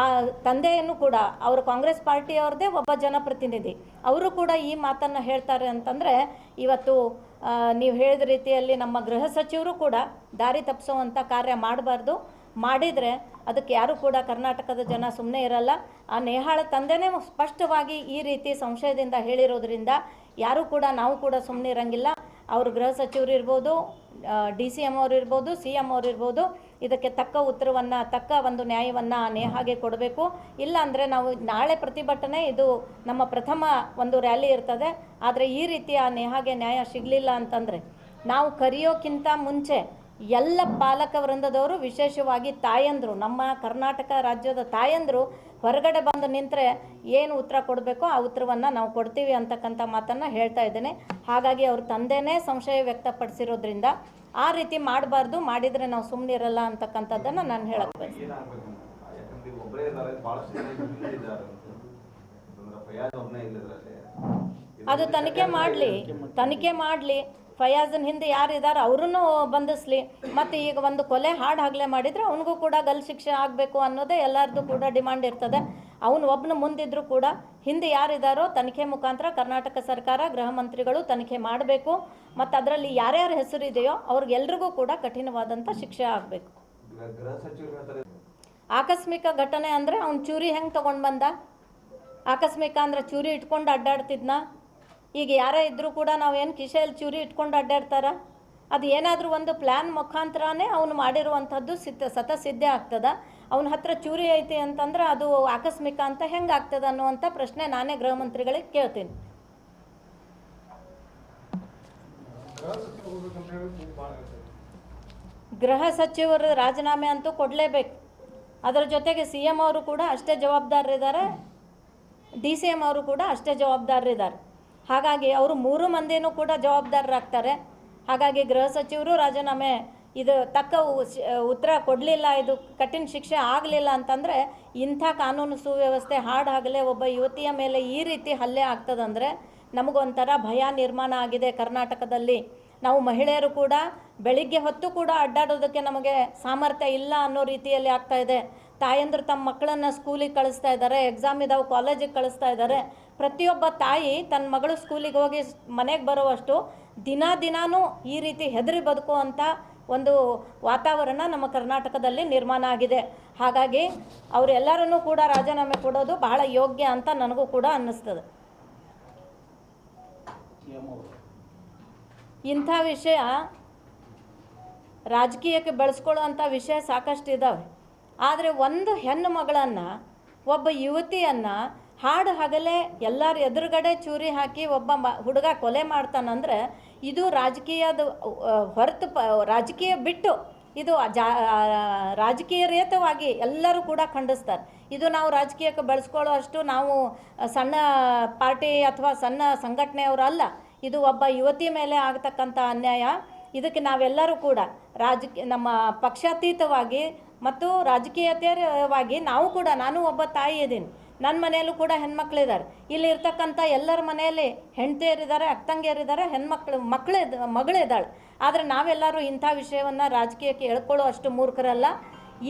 ಆ ತಂದೆಯನ್ನು ಕೂಡ ಅವರು ಕಾಂಗ್ರೆಸ್ ಪಾರ್ಟಿಯವ್ರದ್ದೇ ಒಬ್ಬ ಜನಪ್ರತಿನಿಧಿ. ಅವರು ಕೂಡ ಈ ಮಾತನ್ನು ಹೇಳ್ತಾರೆ ಅಂತಂದರೆ ಇವತ್ತು ನೀವು ಹೇಳಿದ ರೀತಿಯಲ್ಲಿ ನಮ್ಮ ಗೃಹ ಸಚಿವರು ಕೂಡ ದಾರಿ ತಪ್ಪಿಸುವಂಥ ಕಾರ್ಯ ಮಾಡಬಾರ್ದು. ಮಾಡಿದರೆ ಅದಕ್ಕೆ ಯಾರು ಕೂಡ ಕರ್ನಾಟಕದ ಜನ ಸುಮ್ಮನೆ ಇರಲ್ಲ. ಆ ನೇಹಾಳ ತಂದೆನೇ ಸ್ಪಷ್ಟವಾಗಿ ಈ ರೀತಿ ಸಂಶಯದಿಂದ ಹೇಳಿರೋದ್ರಿಂದ ಯಾರೂ ಕೂಡ ನಾವು ಕೂಡ ಸುಮ್ಮನೆ ಇರಂಗಿಲ್ಲ. ಅವರು ಗೃಹ ಸಚಿವರು ಇರ್ಬೋದು ಡಿ ಸಿ ಎಂ ಅವರು ಇರ್ಬೋದು, ಸಿ ಎಂ ಅವರು ಇರ್ಬೋದು. ಇದಕ್ಕೆ ತಕ್ಕ ಉತ್ತರವನ್ನು, ತಕ್ಕ ಒಂದು ನ್ಯಾಯವನ್ನು ನೇಹಾಗೆ ಕೊಡಬೇಕು. ಇಲ್ಲ ಅಂದರೆ ನಾವು ನಾಳೆ ಪ್ರತಿಭಟನೆ, ಇದು ನಮ್ಮ ಪ್ರಥಮ ಒಂದು ರ್ಯಾಲಿ ಇರ್ತದೆ. ಆದರೆ ಈ ರೀತಿ ಆ ನೇಹಾಗೆ ನ್ಯಾಯ ಸಿಗಲಿಲ್ಲ ಅಂತಂದರೆ ನಾವು ಕರೆಯೋಕ್ಕಿಂತ ಮುಂಚೆ ಎಲ್ಲ ಪಾಲಕ ವೃಂದದವರು, ವಿಶೇಷವಾಗಿ ತಾಯಂದರು, ನಮ್ಮ ಕರ್ನಾಟಕ ರಾಜ್ಯದ ತಾಯಂದರು ಹೊರಗಡೆ ಬಂದು ನಿಂತರೆ ಏನು ಉತ್ತರ ಕೊಡಬೇಕೋ ಆ ಉತ್ತರವನ್ನು ನಾವು ಕೊಡ್ತೀವಿ ಅಂತಕ್ಕಂಥ ಮಾತನ್ನು ಹೇಳ್ತಾ ಇದ್ದೇನೆ. ಹಾಗಾಗಿ ಅವ್ರ ತಂದೆಯೇ ಸಂಶಯ ವ್ಯಕ್ತಪಡಿಸಿರೋದ್ರಿಂದ ಆ ರೀತಿ ಮಾಡಬಾರ್ದು ಮಾಡಿದರೆ ನಾವು ಸುಮ್ಮನೆ ಇರಲ್ಲ ಅಂತಕ್ಕಂಥದ್ದನ್ನು ನಾನು ಹೇಳಕ್ಕೆ ಬಯಸ್ತೀನಿ. ಅದು ತನಿಖೆ ಮಾಡಲಿ ತನಿಖೆ ಮಾಡಲಿ. ಫಯಾಜನ್ ಹಿಂದೆ ಯಾರಿದ್ದಾರೆ ಅವ್ರನ್ನೂ ಬಂಧಿಸ್ಲಿ. ಮತ್ತು ಈಗ ಒಂದು ಕೊಲೆ ಹಾಡು ಹಗಲೆ ಮಾಡಿದರೆ ಅವನಿಗೂ ಕೂಡ ಗಲ್ ಶಿಕ್ಷೆ ಆಗಬೇಕು ಅನ್ನೋದೇ ಎಲ್ಲರದ್ದು ಕೂಡ ಡಿಮಾಂಡ್ ಇರ್ತದೆ. ಅವನು ಒಬ್ಬನ ಮುಂದಿದ್ರು ಕೂಡ ಹಿಂದೆ ಯಾರಿದ್ದಾರೋ ತನಿಖೆ ಮುಖಾಂತರ ಕರ್ನಾಟಕ ಸರ್ಕಾರ ಗೃಹ ಮಂತ್ರಿಗಳು ತನಿಖೆ ಮಾಡಬೇಕು. ಮತ್ತು ಅದರಲ್ಲಿ ಯಾರ್ಯಾರ ಹೆಸರಿದೆಯೋ ಅವ್ರಿಗೆಲ್ರಿಗೂ ಕೂಡ ಕಠಿಣವಾದಂಥ ಶಿಕ್ಷೆ ಆಗಬೇಕು. ಆಕಸ್ಮಿಕ ಘಟನೆ ಅಂದರೆ ಅವ್ನು ಚೂರಿ ಹೆಂಗೆ ತೊಗೊಂಡು ಬಂದ? ಆಕಸ್ಮಿಕ ಅಂದರೆ ಚೂರಿ ಇಟ್ಕೊಂಡು ಅಡ್ಡಾಡ್ತಿದ್ನ? ಈಗ ಯಾರೇ ಇದ್ದರೂ ಕೂಡ ನಾವು ಏನು ಕಿಶೆಯಲ್ಲಿ ಚೂರಿ ಇಟ್ಕೊಂಡು ಅಡ್ಡಾಡ್ತಾರ? ಅದು ಏನಾದರೂ ಒಂದು ಪ್ಲ್ಯಾನ್ ಮುಖಾಂತರನೇ ಅವನು ಮಾಡಿರುವಂಥದ್ದು ಸಿದ್ಧ ಸತಸಿದ್ಧ ಆಗ್ತದ. ಅವನ ಹತ್ರ ಚೂರಿ ಐತಿ ಅಂತಂದ್ರೆ ಅದು ಆಕಸ್ಮಿಕ ಅಂತ ಹೆಂಗೆ ಆಗ್ತದೆ ಅನ್ನುವಂಥ ಪ್ರಶ್ನೆ ನಾನೇ ಗೃಹ ಮಂತ್ರಿಗಳಿಗೆ ಕೇಳ್ತೀನಿ. ಗೃಹ ಸಚಿವರ ರಾಜೀನಾಮೆ ಅಂತೂ ಕೊಡಲೇಬೇಕು. ಅದರ ಜೊತೆಗೆ ಸಿ ಎಂ ಅವರು ಕೂಡ ಅಷ್ಟೇ ಜವಾಬ್ದಾರರಿದ್ದಾರೆ ಡಿ ಸಿ ಎಂ ಅವರು ಕೂಡ ಅಷ್ಟೇ ಜವಾಬ್ದಾರರಿದ್ದಾರೆ ಹಾಗಾಗಿ ಅವರು ಮೂರು ಮಂದಿನೂ ಕೂಡ ಜವಾಬ್ದಾರರಾಗ್ತಾರೆ. ಹಾಗಾಗಿ ಗೃಹ ಸಚಿವರು ರಾಜೀನಾಮೆ ಇದು ತಕ್ಕ ಉತ್ತರ ಕೊಡಲಿಲ್ಲ, ಇದು ಕಠಿಣ ಶಿಕ್ಷೆ ಆಗಲಿಲ್ಲ ಅಂತಂದರೆ ಇಂಥ ಕಾನೂನು ಸುವ್ಯವಸ್ಥೆ ಹಾಡಾಗಲೇ ಒಬ್ಬ ಯುವತಿಯ ಮೇಲೆ ಈ ರೀತಿ ಹಲ್ಲೆ ಆಗ್ತದಂದರೆ ನಮಗೊಂಥರ ಭಯ ನಿರ್ಮಾಣ ಆಗಿದೆ ಕರ್ನಾಟಕದಲ್ಲಿ. ನಾವು ಮಹಿಳೆಯರು ಕೂಡ ಬೆಳಿಗ್ಗೆ ಹೊತ್ತು ಕೂಡ ಅಡ್ಡಾಡೋದಕ್ಕೆ ನಮಗೆ ಸಾಮರ್ಥ್ಯ ಇಲ್ಲ ಅನ್ನೋ ರೀತಿಯಲ್ಲಿ ಆಗ್ತಾ ಇದೆ. ತಾಯಂದ್ರು ತಮ್ಮ ಮಕ್ಕಳನ್ನು ಸ್ಕೂಲಿಗೆ ಕಳಿಸ್ತಾ ಇದ್ದಾರೆ ಎಕ್ಸಾಮ್ ಇದಾವೆ ಕಾಲೇಜಿಗೆ ಕಳಿಸ್ತಾ ಇದ್ದಾರೆ. ಪ್ರತಿಯೊಬ್ಬ ತಾಯಿ ತನ್ನ ಮಗಳು ಸ್ಕೂಲಿಗೆ ಹೋಗಿ ಮನೆಗೆ ಬರುವಷ್ಟು ದಿನ ದಿನಾನೂ ಈ ರೀತಿ ಹೆದರಿ ಬದುಕುವಂಥ ಒಂದು ವಾತಾವರಣ ನಮ್ಮ ಕರ್ನಾಟಕದಲ್ಲಿ ನಿರ್ಮಾಣ ಆಗಿದೆ. ಹಾಗಾಗಿ ಅವರೆಲ್ಲರನ್ನೂ ಕೂಡ ರಾಜೀನಾಮೆ ಕೊಡೋದು ಬಹಳ ಯೋಗ್ಯ ಅಂತ ನನಗೂ ಕೂಡ ಅನ್ನಿಸ್ತದೆ. ಇಂಥ ವಿಷಯ ರಾಜಕೀಯಕ್ಕೆ ಬೆಳೆಸ್ಕೊಳ್ಳುವಂಥ ವಿಷಯ ಸಾಕಷ್ಟು ಇದ್ದಾವೆ ಆದರೆ ಒಂದು ಹೆಣ್ಣು ಮಗಳನ್ನು, ಒಬ್ಬ ಯುವತಿಯನ್ನು ಹಾಡು ಹಗಲೇ ಎಲ್ಲರ ಎದುರುಗಡೆ ಚೂರಿ ಹಾಕಿ ಒಬ್ಬ ಮ, ಹುಡುಗ ಕೊಲೆ ಮಾಡ್ತಾನಂದ್ರೆ ಇದು ರಾಜಕೀಯದ ಹೊರತು ಪ, ರಾಜಕೀಯ ಬಿಟ್ಟು ಇದು ಜಾ ರಾಜಕೀಯರೇತವಾಗಿ ಎಲ್ಲರೂ ಕೂಡ ಖಂಡಿಸ್ತಾರೆ. ಇದು ನಾವು ರಾಜಕೀಯಕ್ಕೆ ಬಳಸ್ಕೊಳ್ಳೋ ಅಷ್ಟು ನಾವು ಸಣ್ಣ ಪಾರ್ಟಿ ಅಥವಾ ಸಣ್ಣ ಸಂಘಟನೆಯವರು ಅಲ್ಲ. ಇದು ಒಬ್ಬ ಯುವತಿ ಮೇಲೆ ಆಗ್ತಕ್ಕಂಥ ಅನ್ಯಾಯ. ಇದಕ್ಕೆ ನಾವೆಲ್ಲರೂ ಕೂಡ ರಾಜಕೀಯ, ನಮ್ಮ ಪಕ್ಷಾತೀತವಾಗಿ ಮತ್ತು ರಾಜಕೀಯತೆಯವಾಗಿ ನಾವು ಕೂಡ, ನಾನು ಒಬ್ಬ ತಾಯಿ ಇದ್ದೀನಿ. ನನ್ನ ಮನೆಯಲ್ಲೂ ಕೂಡ ಹೆಣ್ಮಕ್ಳಿದ್ದಾರೆ ಇಲ್ಲಿ ಇರ್ತಕ್ಕಂಥ ಎಲ್ಲರ ಮನೆಯಲ್ಲಿ ಹೆಂಡತಿಯರಿದ್ದಾರೆ ಅಕ್ಕಂಗಿಯರಿದ್ದಾರೆ ಹೆಣ್ಮಕ್ಳು ಮಕ್ಕಳು ಮಗಳಿದ್ದಾಳೆ ಆದರೆ ನಾವೆಲ್ಲರೂ ಇಂಥ ವಿಷಯವನ್ನು ರಾಜಕೀಯಕ್ಕೆ ಎಳ್ಕೊಳ್ಳೋ ಅಷ್ಟು ಮೂರ್ಖರಲ್ಲ.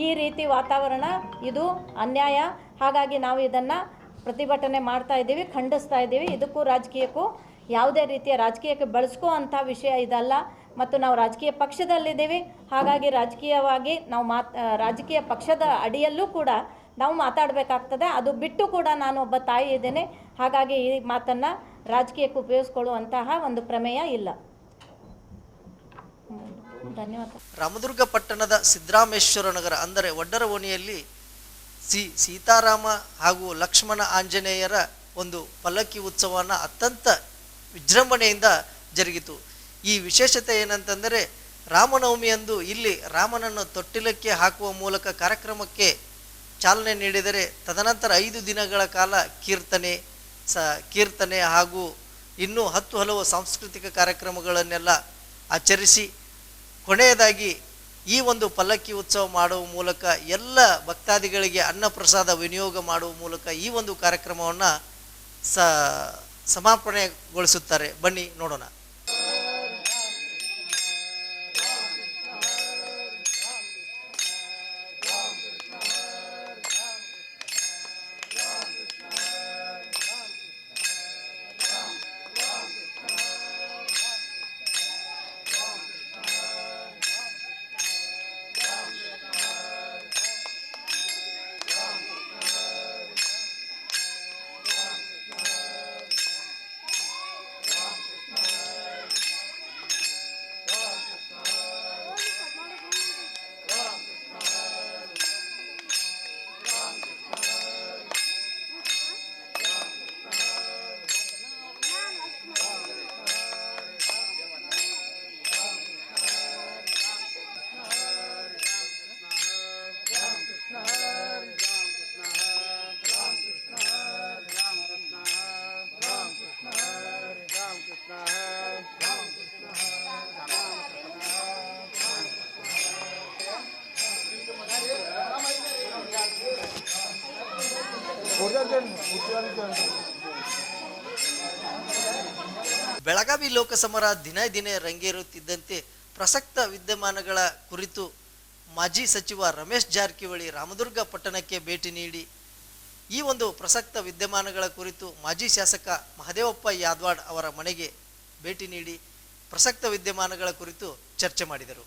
ಈ ರೀತಿ ವಾತಾವರಣ, ಇದು ಅನ್ಯಾಯ. ಹಾಗಾಗಿ ನಾವು ಇದನ್ನು ಪ್ರತಿಭಟನೆ ಮಾಡ್ತಾ ಇದ್ದೀವಿ, ಖಂಡಿಸ್ತಾ ಇದ್ದೀವಿ. ಇದಕ್ಕೂ ರಾಜಕೀಯಕ್ಕೂ ಯಾವುದೇ ರೀತಿಯ ರಾಜಕೀಯಕ್ಕೆ ಬಳಸ್ಕೋ ಅಂಥ ವಿಷಯ ಇದಲ್ಲ. ಮತ್ತು ನಾವು ರಾಜಕೀಯ ಪಕ್ಷದಲ್ಲಿದ್ದೀವಿ. ಹಾಗಾಗಿ ರಾಜಕೀಯವಾಗಿ ನಾವು ಮಾತ್, ರಾಜಕೀಯ ಪಕ್ಷದ ಅಡಿಯಲ್ಲೂ ಕೂಡ ನಾವು ಮಾತಾಡಬೇಕಾಗ್ತದೆ. ಅದು ಬಿಟ್ಟು ಕೂಡ ನಾನು ಒಬ್ಬ ತಾಯಿ ಇದ್ದೇನೆ. ಹಾಗಾಗಿ ಈ ಮಾತನ್ನು ರಾಜಕೀಯಕ್ಕೆ ಉಪಯೋಗಿಸ್ಕೊಳ್ಳುವಂತಹ ಒಂದು ಪ್ರಮೇಯ ಇಲ್ಲ. ಧನ್ಯವಾದ. ರಾಮದುರ್ಗ ಪಟ್ಟಣದ ಸಿದ್ದರಾಮೇಶ್ವರ ನಗರ ಅಂದರೆ ಒಡ್ಡರ ಓಣಿಯಲ್ಲಿ ಸಿ ಸೀತಾರಾಮ ಹಾಗೂ ಲಕ್ಷ್ಮಣ ಆಂಜನೇಯರ ಒಂದು ಪಲ್ಲಕ್ಕಿ ಉತ್ಸವನ ಅತ್ಯಂತ ವಿಜೃಂಭಣೆಯಿಂದ ಜರುಗಿತು. ಈ ವಿಶೇಷತೆ ಏನಂತಂದರೆ ರಾಮನವಮಿಯಂದು ಇಲ್ಲಿ ರಾಮನನ್ನು ತೊಟ್ಟಿಲಕ್ಕೆ ಹಾಕುವ ಮೂಲಕ ಕಾರ್ಯಕ್ರಮಕ್ಕೆ ಚಾಲನೆ ನೀಡಿದರೆ ತದನಂತರ ಐದು ದಿನಗಳ ಕಾಲ ಕೀರ್ತನೆ, ಸ, ಕೀರ್ತನೆ ಹಾಗೂ ಇನ್ನೂ ಹತ್ತು ಹಲವು ಸಾಂಸ್ಕೃತಿಕ ಕಾರ್ಯಕ್ರಮಗಳನ್ನೆಲ್ಲ ಆಚರಿಸಿ, ಕೊನೆಯದಾಗಿ ಈ ಒಂದು ಪಲ್ಲಕ್ಕಿ ಉತ್ಸವ ಮಾಡುವ ಮೂಲಕ ಎಲ್ಲ ಭಕ್ತಾದಿಗಳಿಗೆ ಅನ್ನಪ್ರಸಾದ ವಿನಿಯೋಗ ಮಾಡುವ ಮೂಲಕ ಈ ಒಂದು ಕಾರ್ಯಕ್ರಮವನ್ನು ಸ ಬನ್ನಿ ನೋಡೋಣ. ಬೆಳಗಾವಿ ಲೋಕಸಮರ ದಿನೇ ದಿನೇ ರಂಗೇರುತ್ತಿದ್ದಂತೆ ಪ್ರಸಕ್ತ ವಿದ್ಯಮಾನಗಳ ಕುರಿತು ಮಾಜಿ ಸಚಿವ ರಮೇಶ್ ಜಾರಕಿಹೊಳಿ ರಾಮದುರ್ಗ ಪಟ್ಟಣಕ್ಕೆ ಭೇಟಿ ನೀಡಿ, ಈ ಒಂದು ಪ್ರಸಕ್ತ ವಿದ್ಯಮಾನಗಳ ಕುರಿತು ಮಾಜಿ ಶಾಸಕ ಮಹದೇವಪ್ಪ ಯಾದವಾಡ್ ಅವರ ಮನೆಗೆ ಭೇಟಿ ನೀಡಿ ಪ್ರಸಕ್ತ ವಿದ್ಯಮಾನಗಳ ಕುರಿತು ಚರ್ಚೆ ಮಾಡಿದರು.